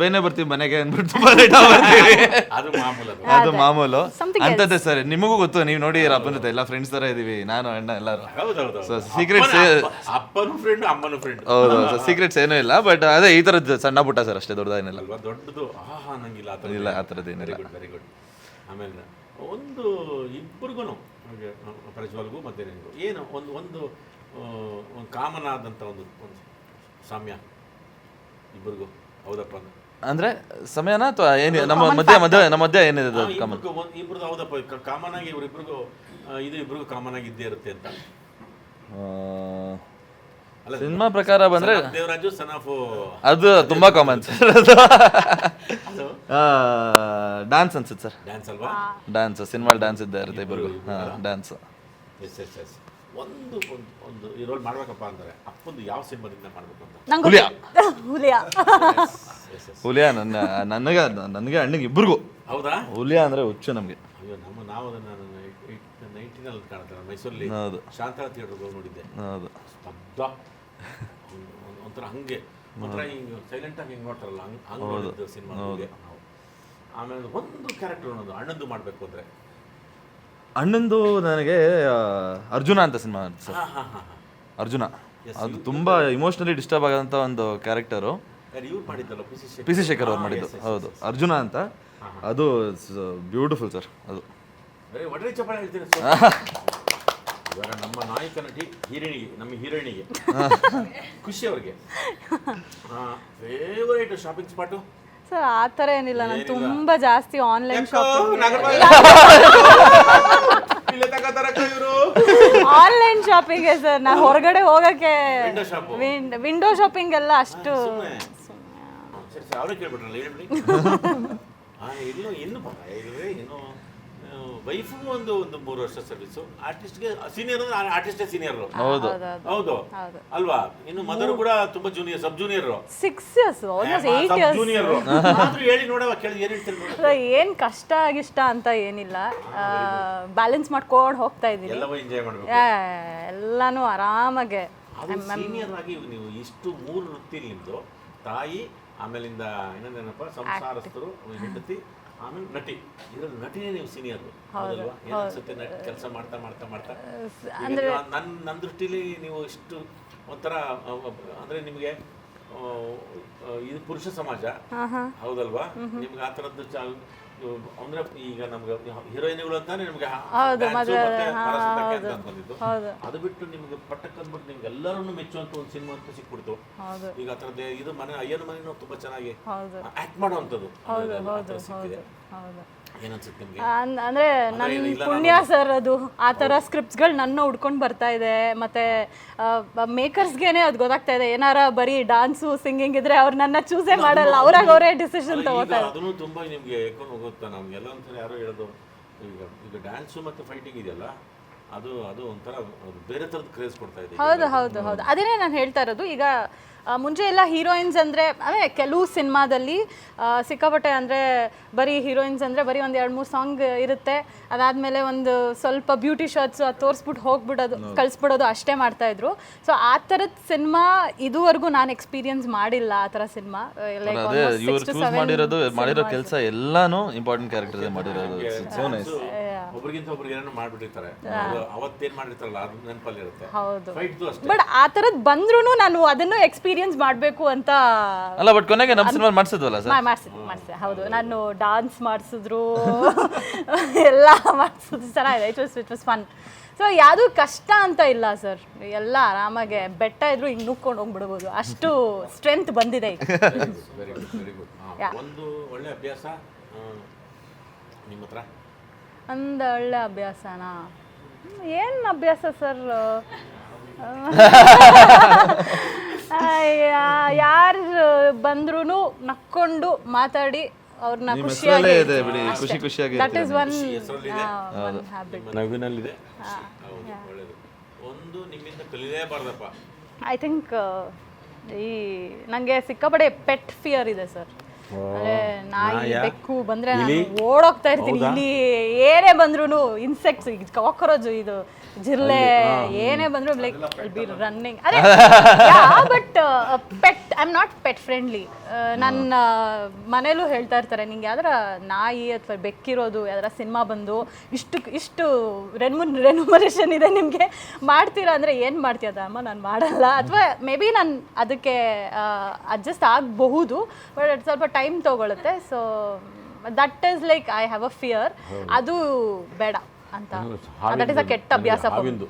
ಬೇನೆ ಬರ್ತೀವಿ ಮನೆಗೆ ಅಂದ್ಬಿಟ್ಟು ತುಂಬಾ ಬರ್ತೀವಿ. ಅದು ಮಾಮೂಲು ಅದು. ಅದು ಮಾಮೂಲು. ಅಂತದ್ದೇ ಸರ್ ನಿಮಗೂ ಗೊತ್ತು ನೀವು ನೋಡಿ ಅಪ್ಪನ ಜೊತೆ ಎಲ್ಲ ಫ್ರೆಂಡ್ಸ್ ತರ ಇದೀವಿ ನಾನು ಅಣ್ಣ ಎಲ್ಲರೂ. ಹೌದೌದು So, ಅಪ್ಪನೂ ಫ್ರೆಂಡ್ ಅಮ್ಮನೂ ಫ್ರೆಂಡ್ ಹೌದು ಸೀಕ್ರೆಟ್ಸ್ ಏನೂ ಇಲ್ಲ ಬಟ್ ಅದೇ ಈ ಥರದ್ದು ಸಣ್ಣ ಪುಟ್ಟ ಸರ್ ಅಷ್ಟೇ ದೊಡ್ಡದೇನಿಲ್ಲ. ಅಲ್ವಾ? ದೊಡ್ಡದು ಆಹಾ ನಂಗಿಲ್ಲ ಆ ಥರ ಇಲ್ಲ, ಆ ಥರದ್ದೇನಿಲ್ಲ. ವೆರಿ ಗುಡ್ ವೆರಿ ಗುಡ್ ಆಮೇಲೆ ಒಂದು ಇಬ್ಬರಿಗೂ ಪ್ರಜ್ವಲ್ಗೂ ಮತ್ತೆ ನಿನಗೂ ಏನು ಒಂದು ಒಂದು ಆ, ಒಂದು ಕಾಮನ್ ಆದಂಥ ಒಂದು ಒಂದು ಸಾಮ್ಯ? ಇಬ್ಬರಿಗೂ. ಹೌದಪ್ಪ. ಅಂದ್ರೆ ಸಮಯನ ಅಥವಾ ಏನು ನಮ್ಮ ಮಧ್ಯ ಮಧ್ಯ ನಮ್ಮ ಮಧ್ಯ ಏನಿದೆ ಅದು ಕಾಮನ್ ಇಬ್ಬರದು ಹೌದಪ್ಪ. ಕಾಮನ್ ಆಗಿ ಇವರಿಬ್ರಿಗೂ ಇದು ಇಬ್ರಿಗೂ ಕಾಮನ್ ಆಗಿ ಇದ್ದೇ ಇರುತ್ತೆ ಅಂತ. ಸಿನಿಮಾ ಪ್ರಕಾರ ಬಂದ್ರೆ ದೇವರಾಜು ಸನ್ ಆಫ್ ಅದು ತುಂಬಾ ಕಾಮನ್ ಸರ್ ಅದು ಡ್ಯಾನ್ಸ್ ಅನ್ಸುತ್ತೆ ಸರ್ ಡ್ಯಾನ್ಸ್ ಅಲ್ವಾ? ಡ್ಯಾನ್ಸ್ ಸಿನಿಮಾ ಡ್ಯಾನ್ಸ್ ಇದ್ದೇ ಇರುತ್ತೆ ಇಬ್ಬರಿಗೂ ಡ್ಯಾನ್ಸ್ ಎಸ್ ಎಸ್ ಎಸ್ ಒಂದು ಒಂದು ಒಂದು ಈ ರೋಲ್ ಮಾಡ್ಬೇಕಪ್ಪ ಅಂದ್ರೆ ಅಪ್ಪಂದು ಯಾವ ಸಿನಿಮಾದಿಂದ ಮಾಡ್ಬೇಕು ಅಂತ? ಹುಲಿಯಾ. ಹುಲಿಯಾ. ಹುಲಿಯಾ ಎಸ್ ಎಸ್ ಹುಲಿಯ ನನ್ನ ನನಗೆ ನನಗೆ ಅಣ್ಣಗೆ ಇಬ್ಬರಿಗೂ ಹೌದಾ? ಹುಲಿಯಾ ಅಂದ್ರೆ ಹುಚ್ಚು ನಮಗೆ. ಅಯ್ಯೋ ನಮ್ಮ ನಾವು ಅದನ್ನ ನೈನ್ಟೀನಲ್ಲಿ ಕಾಣ್ತಾರೆ ಮೈಸೂರಲ್ಲಿ ಹೌದು. ಶಾಂತ ಥಿಯೇಟರ್ಗೆ ಹೋಗಿ ನೋಡಿದ್ದೆ. ಹೌದು. ಸ್ತಬ್ಧ. ಒಂದ್- ಒಂಥರ ಹಂಗೆ ಒಂಥರ ಹಿಂಗೆ ಸೈಲೆಂಟಾಗಿ ಹಿಂಗೆ ನೋಡ್ತಾರಲ್ಲ ಹಂಗೆ ಹಂಗೆ ನೋಡಿದ್ದು ಸಿನಿಮಾ ಆಮೇಲೆ ಒಂದು ಕ್ಯಾರೆಕ್ಟರ್ ಅನ್ನೋದು ಅಣ್ಣಂದು ಮಾಡಬೇಕು ಅಂದರೆ ಅಣ್ಣಂದು ನನಗೆ ಅರ್ಜುನ ಅಂತ ಸಿನಿಮಾ ಸರ್. ಹಾಂ ಹಾಂ ಹಾಂ ಹಾಂ. ಅರ್ಜುನ. ಅದು ತುಂಬಾ ಇಮೋಷನಲಿ ಡಿಸ್ಟರ್ಬ್ ಆಗೋಂಥ ಒಂದು ಕ್ಯಾರೆಕ್ಟರು ಇವ್ರು P C P C Shekhar ಅವ್ರು ಮಾಡಿದ್ದು. ಹೌದು. ಅರ್ಜುನ ಅಂತ. ಅದು ಬ್ಯೂಟಿಫುಲ್ ಸರ್ (laughs) ಅದು. ಇವಾಗ ನಮ್ಮ ನಾಯಕ ನಟಿ ಹೀರೋಣಿಗೆ ನಮ್ಮ ಹೀರೋಯಿಣಿಗೆ (laughs) ಖುಷಿ ಅವ್ರಿಗೆ. ಫೇವರೇಟ್ ಶಾಪಿಂಗ್ ಸ್ಪಾಟು ಸರ್ ಆ ಥರ ಏನಿಲ್ಲ. ನಾನು ತುಂಬಾ ಜಾಸ್ತಿ online shopping online shopping sir ನಾನು ಹೊರಗಡೆ ಹೋಗಕ್ಕೆ. ವಿಂಡೋ ಶಾಪಿಂಗ್ ಎಲ್ಲ ಅಷ್ಟು ಸರಿ (laughs) ಸರಿ ಅವರೇ ಕೇಳ್ಬಿಟ್ರಲ್ಲ ಹೇಳ್ಬಿಡಿ ಹಾಂ ಇನ್ನು ಇನ್ನು ಪಾಪ ಇಲ್ರಿ ಇನ್ನು ವೈಫು ಒಂದು ಒಂದು ಮೂರು ವರ್ಷ ಸರ್ವಿಸು ಆರ್ಟಿಸ್ಟ್ಗೆ ಸೀನಿಯರ್ ಅಂದ್ರೆ ಆರ್ಟಿಸ್ಟ್ ಸೀನಿಯರ್ ಹೌದು. ಹೌದು ಅಲ್ವಾ? ಇನ್ನು ಮದರ್ ಕೂಡ ತುಂಬಾ junior sub junior six years almost sub years junior ಆದ್ರೂ ಹೇಳಿ ನೋಡವ ಕೇಳಿ ಏನ್ ಹೇಳ್ತೀರಿ ನೋಡಿ. ಏನ್ ಕಷ್ಟ ಆಗಿಷ್ಟ ಅಂತ ಏನಿಲ್ಲ. ಬ್ಯಾಲೆನ್ಸ್ ಮಾಡ್ಕೊಂಡು ಹೋಗ್ತಾ ಇದ್ದೀನಿ ಎಲ್ಲವೂ ಎಂಜಾಯ್ ಮಾಡಬೇಕು. ಎಲ್ಲಾನು ಆರಾಮಾಗೆ. ಅದು ಸೀನಿಯರ್ ಆಗಿ ನೀವು ಇಷ್ಟು ಮೂರು ವೃತ್ತಿ ನಿಮ್ದು ತಾಯಿ ಆಮೇಲಿಂದ ಇನ್ನೊಂದೇನಪ್ಪ? ಸಂಸಾರಸ್ಥರು ಹೆಂಡತಿ ಆಮೇಲೆ ನಟಿ. ಇದ್ರಲ್ಲಿ ನಟಿನೇ ನೀವು ಸೀನಿಯರ್ ಹೌದಲ್ವಾ ಏನಿಸುತ್ತೆ ನಟಿ ಕೆಲಸ ಮಾಡ್ತಾ ಮಾಡ್ತಾ ಮಾಡ್ತಾ? ನನ್ನ ನನ್ನ ದೃಷ್ಟಿಲಿ ನೀವು ಇಷ್ಟು ಒಂಥರ ಅಂದ್ರೆ ನಿಮಗೆ ಇದು ಪುರುಷ ಸಮಾಜ? ಹೌದಲ್ವಾ? ನಿಮ್ಗೆ ಆ ತರದ್ದು ಅಂದ್ರೆ ಈಗ ನಮ್ಗೆ ಹೀರೋಯಿನ್ಗಳು ಅಂತಾನೆ ನಿಮ್ಗೆ ಅದು ಬಿಟ್ಟು ನಿಮ್ಗೆ ಪಟ್ಟಕ್ ಅಂದ್ಬಿಟ್ಟು ನಿಮ್ಗೆ ಎಲ್ಲರನ್ನು ಮೆಚ್ಚುವಂತ ಒಂದು ಸಿನಿಮಾ ಅಂತ ಸಿಕ್ಬಿಡ್ತು. ಈಗ ಆ ಥರದ್ದು ಇದು ಮನೆ ಅಯ್ಯನ ಮನೆನೂ ತುಂಬಾ ಚೆನ್ನಾಗಿ ಆಕ್ಟ್ ಥರ ಸಿಕ್ಕಿದೆ. ಏನನ್ಸುತ್ತೆ ನಿಮ್ಗೆ? ಅನ್- ಅಂದ್ರೆ ನನ್ನ ಪುಣ್ಯ ಸರ್ ಅದು. ಆ ಥರ ಸ್ಕ್ರಿಪ್ಟ್ಸ್ಗಳು ನನ್ನ ಹುಡ್ಕೊಂಡು ಬರ್ತಾ ಇದೆ. ಮತ್ತೆ ಮೇಕರ್ಸ್ಗೆನೆ ಅದು ಗೊತ್ತಾಗ್ತಾ ಇದೆ. ಏನಾರ ಬರೀ ಡಾನ್ಸು ಸಿಂಗಿಂಗ್ ಇದ್ರೆ ಅವ್ರು ನನ್ನ ಚೂಸೇ ಮಾಡಲ್ಲ. ಅವ್ರಾಗ ಅವರೇ ಡಿಸಿಷನ್ ಈಗ ತಗೋತಾರೆ. ಅದನ್ನು ತುಂಬಾ ನಿಮ್ಗೆ ಎಕ್ಕೊಂಡು ಹೋಗುತ್ತಾ ನಮ್ಗೆಲ್ಲ ಒಂಥರ ಯಾರೋ ಹೇಳೋದು ಈಗ ಈಗ ಡ್ಯಾನ್ಸು ಮತ್ತೆ ಫೈಟಿಂಗ್ ಇದೆಯಲ್ಲ ಅದು ಅದು ಒಂಥರ ಅದು ಬೇರೆ ಥರದ ಕ್ರೇಜ್ ಕೊಡ್ತಾ ಇದೆ. ಹೌದು ಹೌದು ಹೌದು. ಅದೇನೇ ನಾನು ಹೇಳ್ತಾ ಇರೋದು ಈಗ ಮುಂಚೆ ಎಲ್ಲ ಹೀರೋಯಿನ್ಸ್ ಅಂದರೆ ಅದೇ ಕೆಲವು ಸಿನಿಮಾದಲ್ಲಿ ಸಿಕ್ಕಾಪಟ್ಟೆ ಅಂದರೆ ಬರೀ ಹೀರೋಯಿನ್ಸ್ ಅಂದರೆ ಬರೀ ಒಂದು ಎರಡು ಮೂರು ಸಾಂಗ್ ಇರುತ್ತೆ. ಅದಾದಮೇಲೆ ಒಂದು ಸ್ವಲ್ಪ ಬ್ಯೂಟಿ ಶಾರ್ಟ್ಸ್ ಅದು ತೋರಿಸ್ಬಿಟ್ಟು ಹೋಗ್ಬಿಡೋದು ಕಳಿಸ್ಬಿಡೋದು ಅಷ್ಟೇ ಮಾಡ್ತಾಯಿದ್ರು ಸೊ ಆ ಥರದ ಸಿನಿಮಾ ಇದುವರೆಗೂ ನಾನು ಎಕ್ಸ್ಪೀರಿಯನ್ಸ್ ಮಾಡಿಲ್ಲ ಆ ಥರ ಸಿನಿಮಾ. ಲೈಕ್ ಮಾಡಿರೋದು ಮಾಡಿರೋ ಕೆಲಸ ಎಲ್ಲಾನು ಇಂಪಾರ್ಟೆಂಟ್ ಕ್ಯಾರೆಕ್ಟರ್ ಮಾಡಿರೋದು. ಒಬ್ರಿಗಿಂತ ಒಬ್ರಿಗೆ ಏನೋ ಮಾಡ್ಬಿಟ್ಟಿರ್ತಾರೆ. ಅವತ್ತೇನ್ ಮಾಡಿರ್ತಾರಲ್ಲ ಅದು ನೆನಪಲ್ಲಿ ಇರುತ್ತೆ. ಹೌದು. ಫೈಟ್ದು ಅಷ್ಟೇ. ಬಟ್ ಆ ತರದ್ ಬಂದ್ರೂ ನಾನು ಅದನ್ನು ಎಕ್ಸ್ಪೀರಿಯನ್ಸ್ ಮಾಡಬೇಕು ಅಂತ ಅಲ್ಲ ಬಟ್ ಕೊನೆಗೆ ನಮ್ಮ ಸಿನಿಮಾ ಮಾಡ್ಸಿದ್ವಲ್ಲ ಸರ್? ಮಾಡಿಸಿದ್ದೆ ಮಾಡಿಸಿದೆ ಹೌದು. ನಾನು ಡಾನ್ಸ್ ಮಾಡಿಸಿದ್ರು. (laughs) ಎಲ್ಲ ಮಾಡಿಸಿದ್ರು. ಚೆನ್ನಾಗಿದೆ. It was it was fun so ಯಾವುದು ಕಷ್ಟ ಅಂತ ಇಲ್ಲ ಸರ್. ಎಲ್ಲ ಆರಾಮಾಗೆ ಬೆಟ್ಟ ಇದ್ರು ಹಿಂಗೆ ನುಕ್ಕೊಂಡು ಹೋಗ್ಬಿಡ್ಬೋದು. ಅಷ್ಟು ಸ್ಟ್ರೆಂತ್ ಬಂದಿದೆ ಈಗ. ವೆರಿ ಗುಡ್ ವೆರಿ ಗುಡ್ ಒಂದು ಒಳ್ಳೆ ಅಭ್ಯಾಸ ನಿಮ್ಮ ಹತ್ರ? ಒಂದು ಒಳ್ಳೆ ಅಭ್ಯಾಸನಾ? ಏನು ಅಭ್ಯಾಸ ಸರ್? ಯಾರು ಬಂದ್ರೂ ನಕ್ಕೊಂಡು ಮಾತಾಡಿ ಅವ್ರನ್ನ ಖುಷಿಯಾಗಿ ಇದೆ ಬಿಡಿ ಖುಷಿ ಖುಷಿಯಾಗಿ ದಟ್ ಈಸ್ ಒನ್ ಹೆಸರಲ್ಲಿದೆ ಹ್ಯಾಬಿಟ್ ಒಳ್ಳೇದು. ಒಂದು ನಿಮ್ಮಿಂದ ಕಲಿಲೇಬಾರ್ದಪ್ಪ. ಐ ಥಿಂಕ್ ಈ ನನಗೆ ಸಿಕ್ಕಾಪಡೆ ಪೆಟ್ ಫಿಯರ್ ಇದೆ ಸರ್. ಅಂದ್ರೆ ನಾಯಿ ಬೆಕ್ಕು ಬಂದ್ರೆ ನಾನು ಓಡೋಗ್ತಾ ಇರ್ತೀನಿ. ಇಲ್ಲಿ ಏನೇ ಬಂದ್ರು ಇನ್ಸೆಕ್ಟ್ಸ್ ಕಾಕ್ರೋಚ್ ಇದು ಜಿರ್ಲೆ. ಏನೇ ಬಂದ್ರು ಲೈಕ್ ಬಿ ರನ್ನಿಂಗ್ ಅದೇ but pet I am not pet friendly ನನ್ನ ಮನೇಲೂ ಹೇಳ್ತಾ ಇರ್ತಾರೆ ನಿಂಗೆ ಯಾವ್ದಾರ ನಾಯಿ ಅಥವಾ ಬೆಕ್ಕಿರೋದು ಯಾವ್ದಾರ ಸಿನಿಮಾ ಬಂದು ಇಷ್ಟು ಇಷ್ಟು ರೆನ್ಮುನ್ ರೆನ್ಯುಮರೇಷನ್ ಇದೆ ನಿಮಗೆ ಮಾಡ್ತೀರಾ ಅಂದರೆ ಏನು ಮಾಡ್ತೀಯ ಅಮ್ಮ? ನಾನು ಮಾಡಲ್ಲ. ಅಥವಾ ಮೇ ಬಿ ನಾನು ಅದಕ್ಕೆ ಅಡ್ಜಸ್ಟ್ ಆಗಬಹುದು ಬಟ್ ಸ್ವಲ್ಪ time ತೊಗೊಳುತ್ತೆ. So that is like I have a fear ಅದು ಬೇಡ. ಅಂತ. ದಟ್ ಇಸ್ ಅ ಕೆಟ್ಟ ಅಭ್ಯಾಸ. ಹಾವಿಂದು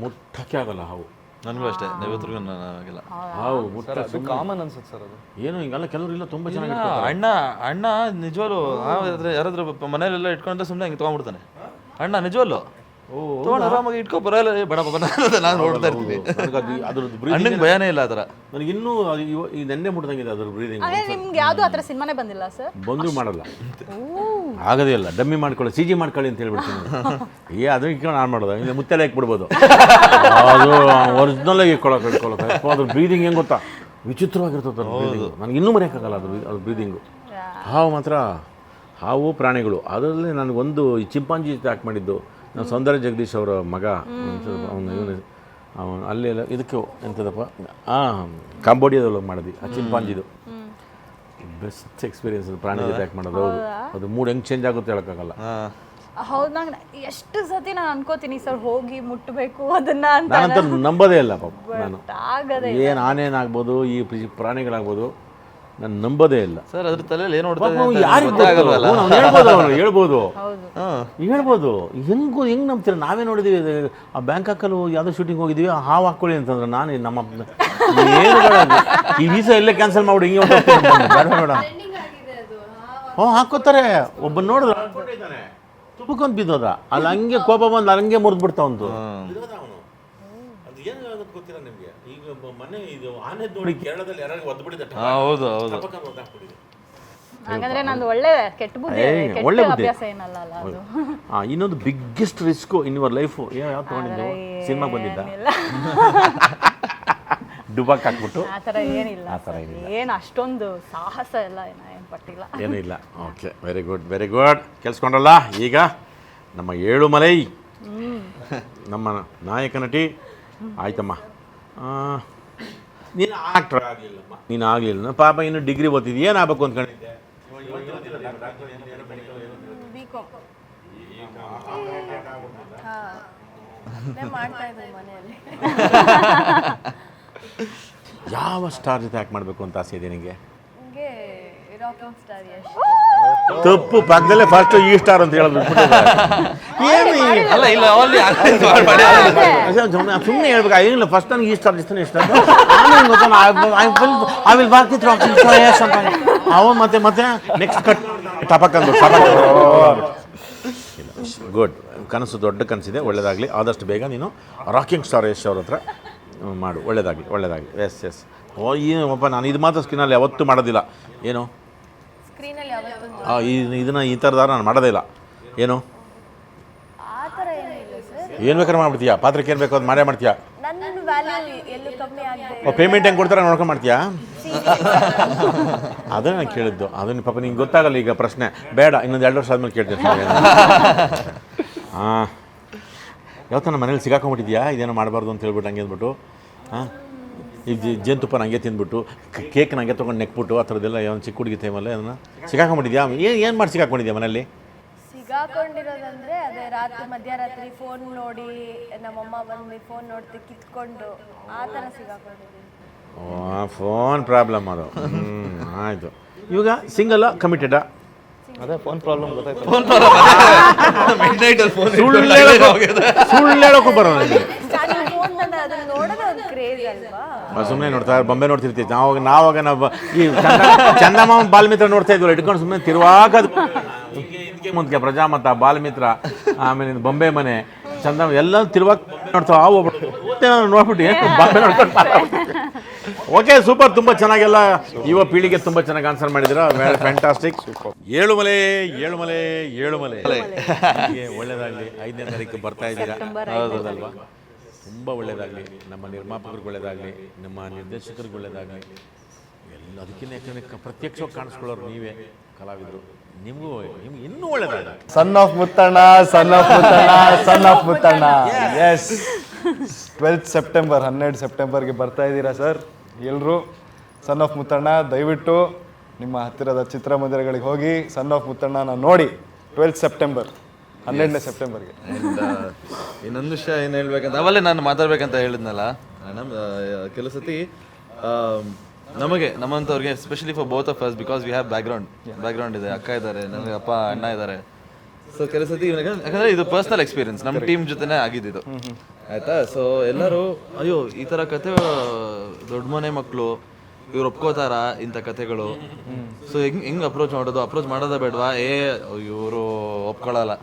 ಮುಟ್ಟಕ್ಕೆ ಆಗಲ್ಲ ಹಾವು. ನನಗೂ ಅಷ್ಟೇ ನೈವತ್ತರಿಗೂ ನನಗಿಲ್ಲ ಹಾವು ಮುಟ್ಟ ಅದು ಕಾಮನ್ ಅನ್ಸುತ್ತೆ ಸರ್ ಅದು. ಏನು ಹಿಂಗಲ್ಲ ಕೆಲವರು ಇಲ್ಲ ತುಂಬಾ ಚೆನ್ನಾಗಿ ಅಣ್ಣ ಅಣ್ಣ ನಿಜವಾಗ್ಲು ಯಾರಾದ್ರೂ ಮನೇಲೆಲ್ಲ ಇಟ್ಕೊಂಡ್ರೆ ಸುಮ್ಮನೆ ಹಿಂಗೆ ತೊಗೊಂಡ್ಬಿಡ್ತಾನೆ. ಅಣ್ಣ ನಿಜವಲ್ಲು ತೊಗೊಂಡು ಆರಾಮಾಗಿ ಇಟ್ಕೊ ಬರಲ್ಲ. ಏ, ಬೇಡ ಬಾಬಾ ನಾನು ನೋಡ್ತಾ ಇರ್ತೀನಿ. ಅದು ಅದ್ರದ್ದು ಬ್ರೀದಿಂಗ್ ಅಣ್ಣಂಗೆ ಭಯನೇ ಇಲ್ಲ ಆ ಥರ. ನನಗೆ ಇನ್ನೂ ಅದು ಇವ- ಈ ನೆನ್ನೆ ಮುಟ್ದಂಗಿದೆ ಅದ್ರ ಬ್ರೀದಿಂಗ್ ಹಾಗೆ ನಿಮ್ಗೆ ಯಾವ್ದು ಆತರ ಸಿನಿಮಾನೇ ಬಂದಿಲ್ಲ ಸರ್ ಬಂದು ಮಾಡಲ್ಲ. ಆಗೋದೇ ಇಲ್ಲ ಡಮ್ಮಿ ಮಾಡ್ಕೊಳ್ಳಿ ಸಿ ಜಿ ಮಾಡ್ಕೊಳ್ಳಿ ಅಂತ ಹೇಳ್ಬಿಡ್ತೀನಿ. ಏ ಅದನ್ನ ಇಟ್ಕೊಂಡು ನಾನು ಮಾಡೋದು. ಇಲ್ಲ ಮುತ್ತೆಲ್ಲ ಇಕ್ಬಿಡ್ಬೋದು ಅದು ಒರಿಜಿನಲ್ ಆಗಿ ಇಟ್ಕೊಳ್ಳೋಕೆ ಇಟ್ಕೊಳ್ಳೋಕೆ ಅದ್ರ ಬ್ರೀದಿಂಗ್ ಹೆಂಗೆ ಗೊತ್ತಾ? ವಿಚಿತ್ರವಾಗಿರ್ತದೆ ಅದ್ರ ಬ್ರೀದಿಂಗು ನನಗೆ ಇನ್ನೂ ಮರೆಯೋಕ್ಕಾಗಲ್ಲ ಅದು ಅದು ಬ್ರೀದಿಂಗು ಹಾವು ಮಾತ್ರ ಹಾವು ಪ್ರಾಣಿಗಳು. ಅದರಲ್ಲಿ ನನಗೊಂದು ಈ ಚಿಂಪಾಂಜಿ ಅಟ್ಯಾಕ್ ಮಾಡಿದ್ದು. ನಾವು ಸೌಂದರ್ಯ ಜಗದೀಶ್ ಅವರ ಮಗ. ಅವನು ಇವನು ಅವನು ಅಲ್ಲೆಲ್ಲ ಇದಕ್ಕೆ ಎಂಥದಪ್ಪ ಆ ಕಾಂಬೋಡಿಯಾದಲ್ಲಿ ಮಾಡಿದ್ವಿ ಆ ಚಿಂಪಾಂಜಿದು. ಬೆಸ್ಟ್ ಎಕ್ಸ್ಪೀರಿಯನ್ಸ್ ಪ್ರಾಣಿ ಅಟ್ಯಾಕ್ ಯಾಕೆ ಮಾಡೋದು. ಹೌದು. ಅದು ಮೂಡ್ ಹೆಂಗೆ ಚೇಂಜ್ ಆಗುತ್ತೆ ಹೇಳೋಕ್ಕಾಗಲ್ಲ. ಹೌದು ನಂಗೆ ಎಷ್ಟು ಸತಿ ನಾನು ಅನ್ಕೋತೀನಿ ಸರ್ ಹೋಗಿ ಮುಟ್ಟಬೇಕು ಅದನ್ನ ಅಂತ. ನಾನಂತ ನಂಬೋದೇ ಇಲ್ಲ ಪಾಪ ನಾನು. ಆಗದೆ ಏನು ಆನೇನಾಗ್ಬೋದು ಈ ಪ್ರಿ- ಪ್ರಾಣಿಗಳಾಗ್ಬೋದು ನಾನು ನಂಬೋದೇ ಇಲ್ಲ. ಸರ್ ಅದ್ರ ತಲೆಯಲ್ಲಿ ಏನು ಹೇಳ್ಬೋದು ಅವನು (laughs) ಹೇಳ್ಬೋದು. ಹೇಳ್ಬೋದು. ಹೆಂಗು ಹೆಂಗೆ ನಂಬ್ತೀರ? ನಾವೇ ನೋಡಿದೀವಿ ಆ ಬ್ಯಾಂಕಾಕಲ್ಲಿ ಯಾವುದೋ ಶೂಟಿಂಗ್ ಹೋಗಿದ್ದೀವಿ ಆ ಹಾವು ಹಾಕ್ಕೊಳ್ಳಿ ಅಂತಂದ್ರೆ. ನಾನು ನಮ್ಮ ಏನು ಈ ವೀಸಾ ಇಲ್ಲೇ ಕ್ಯಾನ್ಸಲ್ ಮಾಡಿ ಹಿಂಗೆ. ಬೇಡ ಬೇಡ. ಹ್ಞೂ ಹಾಕೋತಾರೆ ಒಬ್ಬ ನೋಡಿದ್ರೆ? ತುಪ್ಪಕ್ಕೊಂದು ಬಿದ್ದೋದ. ಅಲ್ಲಿ ಹಂಗೆ ಕೋಪ ಬಂದು ಹಂಗೆ ಮುರಿದ್ಬಿಡ್ತಾವಂತು ಬಿಡ್ತಾ ಒಂದು ಅದು ಏನಾಗುತ್ತೆ ಗೊತ್ತಿಲ್ಲ ನಿಮಗೆ? ಮನೆ ಇದು ಆನೆ ನೋಡಿ ಕೇರಳದಲ್ಲಿ ಯಾರು ಒದ್ದು ಬಿಡಿದೆ ಹೌದು ಹೌದು. ಹಾಗಂದ್ರೆ ನಂದು ಒಳ್ಳೆ ಕೆಟ್ಟ ಬುದ್ಧಿ ಕೆಟ್ಟ ಒಳ್ಳೆ ಬುದ್ಧಿ. ಅಭ್ಯಾಸ ಏನಲ್ಲ ಅಲ್ಲ ಅದು. ಇನ್ನೊಂದು biggest risk in your life ಏನು ಯಾವ್ದು ತೊಗೊಂಡಿದ್ದು? ಸಿನಿಮಾ ಬಂದಿದ್ದ? ಏನಿಲ್ಲ. (laughs) ಡುಬಾಕ್ ಹಾಕ್ಬಿಟ್ಟು? ಆ ಥರ ಏನಿಲ್ಲ. ಆ ಥರ ಏನಿಲ್ಲ. ಏನ್ ಅಷ್ಟೊಂದು ಸಾಹಸ ಎಲ್ಲ ಏನ ಏನ್ ಪಟ್ಟಿಲ್ಲ. ಏನೂ ಇಲ್ಲ okay very good very good ಕೆಲ್ಸ್ಕೊಂಡಲ್ಲ ಈಗ ನಮ್ಮ ಏಳುಮಲೈ ನಮ್ಮ ನಾಯಕ ನಟಿ. ಆಯ್ತಮ್ಮ. ನೀನು ಆಕ್ಟರ್ ಆಗಲಿಲ್ಲಮ್ಮ ನೀನು ಆಗಲಿಲ್ಲ. ಪಾಪ ಇನ್ನು ಡಿಗ್ರಿ ಓದ್ತಿದ್ದು ಏನು ಆಗ್ಬೇಕು ಅಂದ್ಕೊಂಡಿದ್ದೆ ಯಾವ ಸ್ಟಾರ್ ಜೊತೆ ಆ್ಯಕ್ಟ್ ಮಾಡಬೇಕು ಅಂತ ಆಸೆ ಇದೆ ನಿನಗೆ ಹಂಗೆ ರಾಕಿಂಗ್ ಸ್ಟಾರ್ ಯಶ್ ತಪ್ಪು ಪಕ್ಕದಲ್ಲೇ ಫಸ್ಟ್ ಈ ಸ್ಟಾರ್ ಅಂತ ಹೇಳೋದು ಏನು? ಅಲ್ಲ ಇಲ್ಲ ಸುಮ್ಮನೆ ಹೇಳ್ಬೇಕು. ಏನಿಲ್ಲ ಫಸ್ಟ್ ನನಗೆ ಸ್ಟಾರ್ ಇಷ್ಟ. ಇಷ್ಟ ಐ ವಿಲ್ ರಾಕಿಂಗ್ ಸ್ಟಾರ್ ಅಂತ. ಅವನು ಮತ್ತೆ ಮತ್ತೆ ನೆಕ್ಸ್ಟ್ ಕಟ್ ಟಪಕ್ ಅಂದ್ರು ಗುಡ್ ಕನಸು ದೊಡ್ಡ ಕನಸಿದೆ ಒಳ್ಳೇದಾಗಲಿ. ಆದಷ್ಟು ಬೇಗ ನೀನು ರಾಕಿಂಗ್ ಸ್ಟಾರ್ ಯಶ್ ಅವ್ರ ಹತ್ರ ಮಾಡು. ಒಳ್ಳೇದಾಗಲಿ ಒಳ್ಳೇದಾಗಲಿ. ಎಸ್ ಎಸ್ ಓ ಏನಪ್ಪ ನಾನು ಇದು ಮಾತ್ರ ಸ್ಕ್ರೀನಲ್ಲಿ ಯಾವತ್ತೂ ಮಾಡೋದಿಲ್ಲ. ಏನು ಸ್ಕ್ರೀನಲ್ಲಿ ಯಾವತ್ತೊಂದು ಆ, ಈ ಇದನ್ನು ಈ ಥರದಾರ ನಾನು ಮಾಡೋದೇ ಇಲ್ಲ. ಏನು? ಏನು ಬೇಕಾದ್ರೆ ಮಾಡ್ಬಿಡ್ತೀಯಾ? ಪಾತ್ರಕ್ಕೆ ಏನು ಬೇಕೋ ಅದು ಮಾಡೇ ಮಾಡ್ತೀಯಾ? ಪೇಮೆಂಟ್ ಹೆಂಗೆ ಕೊಡ್ತಾರೆ ನೋಡ್ಕೊಂಡು ಮಾಡ್ತೀಯಾ? ಅದನ್ನ ನಾನು ಕೇಳಿದ್ದು. ಅದನ್ನ ಪಾಪ ನಿಂಗೆ ಗೊತ್ತಾಗಲ್ಲ ಈಗ ಪ್ರಶ್ನೆ. ಬೇಡ ಇನ್ನೊಂದು ಎರಡು ವರ್ಷ ಆದ್ಮೇಲೆ ಕೇಳ್ತೀನಿ ಹಾಂ ಯಾವತ್ತ ನಮ್ಮ ಮನೇಲಿ ಸಿಗಾಕೊಂಡ್ಬಿಟ್ಟಿದ್ಯಾ? ಇದೇನೋ ಮಾಡಬಾರ್ದು ಅಂತ ಹೇಳ್ಬಿಟ್ಟು ಹಂಗೆ ಅಂದ್ಬಿಟ್ಟು. ಹಾಂ ಈ ಜೇನುತುಪ್ಪನ ಜೇನುತುಪ್ಪ ನಂಗೆ ತಿಂದ್ಬಿಟ್ಟು ಕೇಕ್ ನಂಗೆ ತೊಗೊಂಡು ನೆಕ್ಬಿಟ್ಟು ಆ ಥರದ್ದೆಲ್ಲ ಒಂದು ಚಿಕ್ಕ ಹುಡುಗಿ ಟೈಮಲ್ಲಿ ಅದನ್ನು? ಸಿಗಾಕೊಂಡಿದ್ಯಾ? ಏನು ಏನು ಮಾಡಿ ಸಿಗಾಕೊಂಡಿದ್ಯಾ ಮನೆಯಲ್ಲಿ? ಸಿಗಾಕೊಂಡಿರೋದಂದ್ರೆ ಅದೇ ರಾತ್ರಿ ಮಧ್ಯರಾತ್ರಿ ಫೋನ್ ನೋಡಿ ನಮ್ಮಮ್ಮ ಬಂದು ಫೋನ್ ನೋಡ್ತಿ ಕಿತ್ಕೊಂಡು ಆ ಥರ ಸಿಗಾಕೊಂಡಿದ್ದೀನಿ. ಫೋನ್ ಪ್ರಾಬ್ಲಮ್ ಅದು. ಹ್ಞೂ ಆಯಿತು. ಇವಾಗ ಸಿಂಗಲ್ಲ ಕಮಿಟೆಡಾ ಅದೇ ಫೋನ್ ಪ್ರಾಬ್ಲಮ್ ಗೊತ್ತಾಯ್ತು. ಮಿಡ್ ನೈಟ್ ಫೋನ್ ಸುಳ್ಳು ಹೇಳೋಕ್ಕೂ ಅದನ್ನ ನೋಡೋದು ಒಂದು ಕ್ರೇಜ್ ಅಲ್ವಾ? ಸುಮ್ಮನೆ ನೋಡ್ತಾ ಬೊಂಬೆ ನೋಡ್ತಿರ್ತೀವಿ. ನಾವು ನಾವಾಗ ನಾವು ಈ ಚಂದ ಚಂದಮಾಮ ಬಾಲ್ಮಿತ್ರ ನೋಡ್ತಾ ಇದ್ವಲ್ಲ ಇಟ್ಕೊಂಡು ಸುಮ್ಮನೆ ತಿರುವಾಗ ಮುಂದಕ್ಕೆ ಪ್ರಜಾಮತ ಬಾಲ್ಮಿತ್ರ ಆಮೇಲೆ ಬೊಂಬೆ ಮನೆ ಚಂದ ಎಲ್ಲ ತಿರುವಾಗ ನೋಡ್ತಾ ಆ ಹೋಗ್ಬಿಟ್ಟು ಮತ್ತೆ ನಾನು ನೋಡ್ಬಿಟ್ಟು ಏನು ಬೊಂಬೆ ನೋಡ್ಕೊಂಡು ಓಕೆ ಸೂಪರ್ ತುಂಬ ಚೆನ್ನಾಗೆಲ್ಲ ಯುವ ಪೀಳಿಗೆ ತುಂಬ ಚೆನ್ನಾಗಿ ಆನ್ಸರ್ ಮಾಡಿದ್ರ ಫ್ಯಾಂಟಾಸ್ಟಿಕ್ ಏಳುಮಲೆ ಏಳುಮಲೆ ಏಳುಮಲೆ ಒಳ್ಳೇದಾಗಲಿ. ಐದನೇ ತಾರೀಕು ಬರ್ತಾ ಇದ್ದೀರಾ. ಹೌದಲ್ವಾ ತುಂಬ ಒಳ್ಳೆಯದಾಗಲಿ ನಮ್ಮ ನಿರ್ಮಾಪಕರಿಗೆ ಒಳ್ಳೆಯದಾಗಲಿ ನಮ್ಮ ನಿರ್ದೇಶಕರಿಗೆ ಒಳ್ಳೆಯದಾಗಲಿ ಎಲ್ಲ ಅದಕ್ಕಿಂತ ಯಾಕಂದರೆ ಪ್ರತ್ಯಕ್ಷವಾಗಿ ಕಾಣಿಸ್ಕೊಳ್ಳೋರು ನೀವೇ, ಕಲಾವಿದರು. ನಿಮಗೂ, ನಿಮ್ಗೆ ಇನ್ನೂ ಒಳ್ಳೆಯದಾಗ son of Muthanna son of Muthanna son of Muthanna yes twelfth September ಹನ್ನೆರಡು ಸೆಪ್ಟೆಂಬರ್ಗೆ ಬರ್ತಾ ಇದ್ದೀರಾ ಸರ್ ಎಲ್ಲರೂ ಸನ್ ಆಫ್ ಮುತ್ತಣ್ಣ ದಯವಿಟ್ಟು ನಿಮ್ಮ ಹತ್ತಿರದ ಚಿತ್ರಮಂದಿರಗಳಿಗೆ ಹೋಗಿ ಸನ್ ಆಫ್ ಮುತ್ತಣ್ಣನ ನೋಡಿ ಟ್ವೆಲ್ತ್ ಸೆಪ್ಟೆಂಬರ್ ಹನ್ನೆರಡನೇ ಸೆಪ್ಟೆಂಬರ್ಗೆ. ಆ, ಇನ್ನೊಂದು ವಿಷಯ ಏನು ಹೇಳ್ಬೇಕಂತ ಅವಲ್ಲೇ ನಾನು ಮಾತಾಡ್ಬೇಕಂತ ಹೇಳಿದ್ನಲ್ಲ. ನಮ್ಮ ಕೆಲವು ಸತಿ ನಮಗೆ ನಮ್ಮಂಥವ್ರಿಗೆ specially for both of us because we have background background ಇದೆ ಅಕ್ಕ ಇದ್ದಾರೆ ನನಗೆ ಅಪ್ಪ ಅಣ್ಣ ಇದ್ದಾರೆ. ಸೊ ಕೆಲವು ಸತಿ ಯಾಕಂದ್ರೆ ಯಾಕಂದ್ರೆ ಇದು ಪರ್ಸ್ನಲ್ ಎಕ್ಸ್ಪೀರಿಯನ್ಸ್ ನಮ್ಮ ಟೀಮ್ ಜೊತೆನೇ ಆಗಿದ್ದು. ಆಯ್ತಾ? ಸೊ ಎಲ್ಲರೂ ಅಯ್ಯೋ ಈ ಥರ ಕತೆ ದೊಡ್ಡ ಮನೆ ಮಕ್ಕಳು ಇವ್ರು ಒಪ್ಕೋತಾರ ಇಂಥ ಕಥೆಗಳು. ಸೊ ಹೆಂಗ್ ಹೆಂಗ್ ಅಪ್ರೋಚ್ ಮಾಡೋದು? ಅಪ್ರೋಚ್ ಮಾಡೋದ ಬೇಡವಾ? ಏ, ಇವರು ಒಪ್ಕೊಳ್ಳಲ್ಲ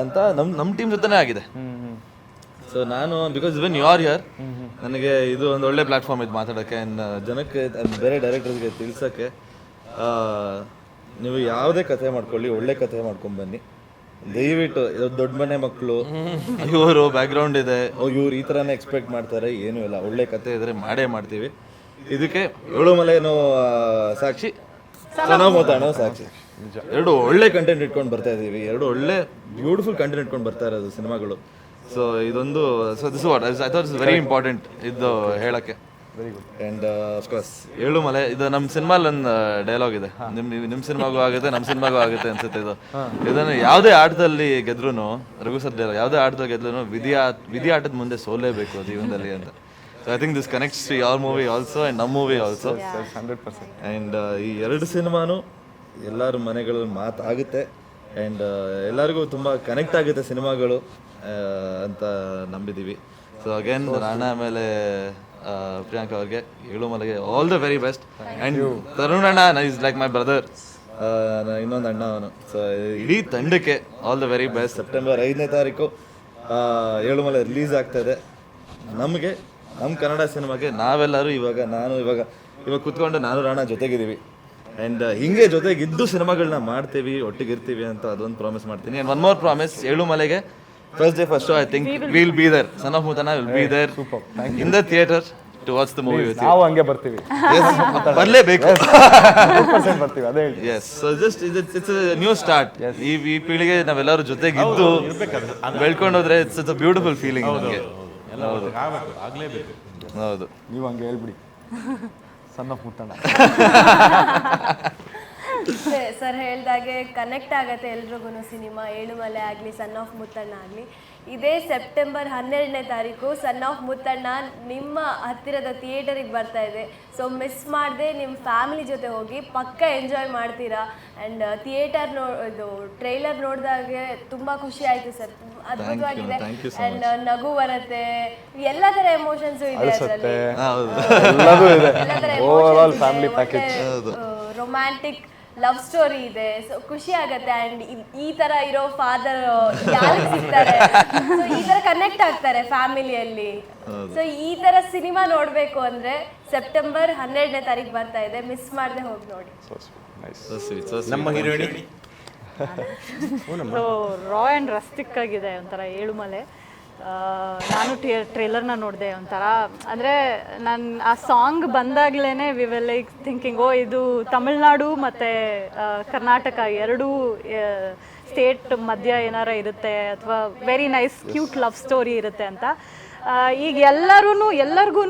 ಅಂತ ನಮ್ಮ ನಮ್ ಟೀಮ್ ಜೊತೆನೇ ಆಗಿದೆ. ಸೊ ನಾನು ಬಿಕಾಸ್ ಇವನ್ ಯು ಆರ್ ಯರ್ ನನಗೆ ಇದು ಒಂದು ಒಳ್ಳೆ ಪ್ಲಾಟ್ಫಾರ್ಮ್ ಇದು ಮಾತಾಡೋಕೆ. ಆ್ಯಂಡ್ ಜನಕ್ಕೆ ಬೇರೆ ಡೈರೆಕ್ಟರ್ಸ್ಗೆ ತಿಳ್ಸೋಕ್ಕೆ ನೀವು ಯಾವುದೇ ಕಥೆ ಮಾಡ್ಕೊಳ್ಳಿ, ಒಳ್ಳೆ ಕಥೆ ಮಾಡ್ಕೊಂಬನ್ನಿ ದಯವಿಟ್ಟು ದೊಡ್ಡ ಮನೆ ಮಕ್ಕಳು ಇವರು ಬ್ಯಾಕ್ಗ್ರೌಂಡ್ ಇದೆ. ಇವ್ರು ಈ ಥರನೇ ಎಕ್ಸ್ಪೆಕ್ಟ್ ಮಾಡ್ತಾರೆ. ಏನೂ ಇಲ್ಲ. ಒಳ್ಳೆ ಕಥೆ ಇದ್ರೆ ಮಾಡೇ ಮಾಡ್ತೀವಿ. ಇದಕ್ಕೆ ಏಳು ಸಾಕ್ಷಿ ಸನಾಮತಾನೋ ಸಾಕ್ಷಿ. ನಿಜ. ಸಾಕ್ಷಿ ಎರಡು ಒಳ್ಳೆ ಕಂಟೆಂಟ್ ಇಟ್ಕೊಂಡು ಬರ್ತಾ ಇದೀವಿ. ಎರಡು ಒಳ್ಳೆ ಬ್ಯೂಟಿಫುಲ್ ಕಂಟೆಂಟ್ ಇಟ್ಕೊಂಡು ಬರ್ತಾ ಇರೋದು ಸಿನಿಮಾಗಳು. ಸೊ ಇದೊಂದು so this what I thought is very important ಇದು ಹೇಳಕ್ಕೆ. ವೆರಿ ಗುಡ್ ಆ್ಯಂಡ್ ಅಫ್ಕೋರ್ಸ್ ಏಳು ಮಲೆ ಇದು ನಮ್ಮ ಸಿನಿಮಾಲ್ ಒಂದು ಡೈಲಾಗ್ ಇದೆ. ನಿಮ್ ನಿಮ್ಮ ಸಿನಿಮಾಗೂ ಆಗುತ್ತೆ ನಮ್ಮ ಸಿನಿಮಾಗೂ ಆಗುತ್ತೆ ಅನ್ಸುತ್ತೆ ಇದು. ಇದನ್ನು ಯಾವುದೇ ಆಟದಲ್ಲಿ ಗೆದ್ರೂ ರಘು ಸರ್ ಡೈಲಾಗ್ ಯಾವುದೇ ಆಟದಲ್ಲಿ ಗೆದ್ರೂ ವಿಧಿ ವಿಧಿ ಆಟದ ಮುಂದೆ ಸೋಲೇಬೇಕು ಜೀವನದಲ್ಲಿ ಅಂತ. So I think this connects to your movie also and ನಮ್ಮ movie also hundred percent and ಈ ಎರಡು ಸಿನಿಮಾನು ಎಲ್ಲರ ಮನೆಗಳಲ್ಲಿ ಮಾತಾಗುತ್ತೆ ಆ್ಯಂಡ್ ಎಲ್ಲರಿಗೂ ತುಂಬ ಕನೆಕ್ಟ್ ಆಗುತ್ತೆ ಸಿನಿಮಾಗಳು ಆ, ಅಂತ ನಂಬಿದ್ದೀವಿ ಸೊ ಅಗೇನ್ ರಾಣ ಆಮೇಲೆ ಪ್ರಿಯಾಂಕ ಪ್ರಿಯಾಂಕಾ ಅವ್ರಿಗೆ ಏಳು ಮಲೆಗೆ all the very best and Tarun ಅಣ್ಣ ಇಸ್ ಲೈಕ್ ಮೈ ಬ್ರದರ್ ಇನ್ನೊಂದು ಅಣ್ಣ ಅವನು. ಸೊ ಇಡೀ ತಂಡಕ್ಕೆ all the very best September ಐದನೇ ತಾರೀಕು ಏಳುಮಲೆ ಏಳು ಮಲೆ ರಿಲೀಸ್ ಆಗ್ತಾಯಿದೆ ನಮಗೆ ನಮ್ಮ ಕನ್ನಡ ಸಿನಿಮಾಗೆ ನಾವೆಲ್ಲರೂ ಇವಾಗ ನಾನು ಇವಾಗ ಇವಾಗ ಕುತ್ಕೊಂಡು ನಾನು ರಾಣ ಜೊತೆಗಿದ್ದೀವಿ. ಆ್ಯಂಡ್ ಹಿಂಗೆ ಜೊತೆಗಿದ್ದು ಸಿನಿಮಾಗಳನ್ನ ಮಾಡ್ತೀವಿ ಒಟ್ಟಿಗಿರ್ತೀವಿ ಅಂತ ಅದೊಂದು ಪ್ರಾಮಿಸ್ ಮಾಡ್ತೀನಿ. ಆ್ಯಂಡ್ ಒನ್ ಮೋರ್ ಪ್ರಾಮಿಸ್ ಏಳು ಮಲೆಗೆ first day first I think will be there son of ಮೂತನ will be there in the theatre to watch the movie with ನಾವು ಹಂಗೆ ಬರ್ತೀವಿ. (laughs) ಬರಲೇಬೇಕು. ಬರ್ತೀವಿ ಅದೇ ಹೇಳಿ. Yes so just it's new start ಈ ಈ ಪೀಳಿಗೆ ನಾವೆಲ್ಲರೂ ಜೊತೆಗಿದ್ದು ಬೆಳ್ಕೊಂಡು ಹೋದ್ರೆ it's it's a beautiful feeling ನಮಗೆ. ಎಲ್ಲ ಆಗಬೇಕು ಆಗಲೇಬೇಕು. ಹೌದು. ನೀವು ಹಂಗೆ ಹೇಳ್ಬಿಡಿ. ಸಣ್ಣ ಪುಟ್ಟಣ ಸರ್ ಹೇಳ್ದಾಗೆ ಕನೆಕ್ಟ್ ಆಗತ್ತೆ ಎಲ್ರಿಗೂ ಸಿನಿಮಾ. ಏಳುಮಲೆ ಆಗಲಿ ಸನ್ ಆಫ್ ಮುತ್ತಣ್ಣ ಆಗಲಿ. ಇದೇ ಸೆಪ್ಟೆಂಬರ್ ಹನ್ನೆರಡನೇ ತಾರೀಕು ಸನ್ ಆಫ್ ಮುತ್ತಣ್ಣ ನಿಮ್ಮ ಹತ್ತಿರದ ಥಿಯೇಟರಿಗೆ ಬರ್ತಾ ಇದೆ. ಸೊ ಮಿಸ್ ಮಾಡದೆ ನಿಮ್ಮ ಫ್ಯಾಮಿಲಿ ಜೊತೆ ಹೋಗಿ ಪಕ್ಕ ಎಂಜಾಯ್ ಮಾಡ್ತೀರಾ? ಆ್ಯಂಡ್ ಥಿಯೇಟರ್ ನೋ ಇದು ಟ್ರೈಲರ್ ನೋಡಿದಾಗೆ ತುಂಬ ಖುಷಿ ಆಯಿತು ಸರ್. ಅದ್ಭುತವಾಗಿದೆ ಅಂಡ್ ನಗು ಬರುತ್ತೆ. ಎಲ್ಲ ತರ ಎಮೋಷನ್ಸ್ ಇದೆ ಅದರಲ್ಲಿ. ಹೌದು. (laughs) ಎಲ್ಲದೂ ಇದೆ. Overall family package romantic love story ಇದೆ. ಸೊ ಖುಷಿ ಆಗತ್ತೆ. ಅಂಡ್ ಈ ತರ ಇರೋ ಫಾದರ್ ಯಾರು ಸಿಗ್ತಾರೆ. ಈ ತರ ಕನೆಕ್ಟ್ ಆಗ್ತಾರೆ ಫ್ಯಾಮಿಲಿಯಲ್ಲಿ ಸೊ ಈ ತರ ಸಿನಿಮಾ ನೋಡ್ಬೇಕು ಅಂದ್ರೆ ಸೆಪ್ಟೆಂಬರ್ ಹನ್ನೆರಡನೇ ತಾರೀಕು ಬರ್ತಾ ಇದೆ. ಮಿಸ್ ಮಾಡದೆ ಹೋಗಿ ನೋಡಿ. ನಮ್ಮ ಹೀರೋಯಿನಿ? ಸೊ ರಾ ಆ್ಯಂಡ್ ರಸ್ಟಿಕ್ ಆಗಿದೆ ಒಂಥರ ಏಳುಮಲೆ. ನಾನು ನಾನು ಟ್ರೇಲರ್ನ ನೋಡಿದೆ ಒಂಥರ. ಅಂದರೆ ನನ್ನ ಆ ಸಾಂಗ್ ಬಂದಾಗಲೇ we will like thinking oh ಇದು ತಮಿಳ್ನಾಡು ಮತ್ತು ಕರ್ನಾಟಕ ಎರಡೂ ಸ್ಟೇಟ್ ಮಧ್ಯ ಏನಾರ ಇರುತ್ತೆ ಅಥವಾ very nice cute love story ಇರುತ್ತೆ ಅಂತ. ಈಗ ಎಲ್ಲರೂ ಎಲ್ಲರಿಗೂ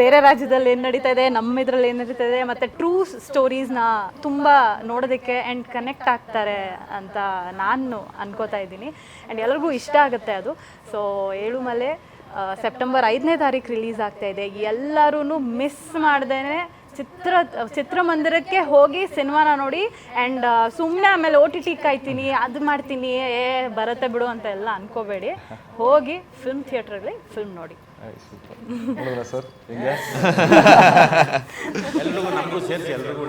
ಬೇರೆ ರಾಜ್ಯದಲ್ಲಿ ಏನು ನಡೀತಾ ಇದೆ, ನಮ್ಮ ಇದರಲ್ಲಿ ಏನು ನಡೀತಾ ಇದೆ, ಮತ್ತು ಟ್ರೂ ಸ್ಟೋರೀಸ್ನ ತುಂಬ ನೋಡೋದಕ್ಕೆ ಆ್ಯಂಡ್ ಕನೆಕ್ಟ್ ಆಗ್ತಾರೆ ಅಂತ ನಾನು ಅನ್ಕೋತಾ ಇದ್ದೀನಿ. ಆ್ಯಂಡ್ ಎಲ್ಲರಿಗೂ ಇಷ್ಟ ಆಗುತ್ತೆ ಅದು. ಸೊ ಏಳುಮಲೆ ಸೆಪ್ಟೆಂಬರ್ ಐದನೇ ತಾರೀಕು ರಿಲೀಸ್ ಆಗ್ತಾ ಇದೆ. ಎಲ್ಲರೂ ಮಿಸ್ ಮಾಡ್ದೇನೆ ಚಿತ್ರ ಚಿತ್ರಮಂದಿರಕ್ಕೆ ಹೋಗಿ ಸಿನಿಮಾನ ನೋಡಿ ಆ್ಯಂಡ್ ಸುಮ್ಮನೆ ಆಮೇಲೆ ಓ ಟಿ ಟಿ ಕಾಯ್ತೀನಿ ಅದು ಮಾಡ್ತೀನಿ ಏ ಬರುತ್ತೆ ಬಿಡು ಅಂತ ಎಲ್ಲ ಅನ್ಕೋಬೇಡಿ. ಹೋಗಿ ಫಿಲ್ಮ್ ಥಿಯೇಟ್ರಲ್ಲಿ ಫಿಲ್ಮ್ ನೋಡಿ. ಸರ್? ಎಲ್ರಿಗೂ ನಮಗೂ ಸೇರಿಸಿ ಎಲ್ರಿಗೂ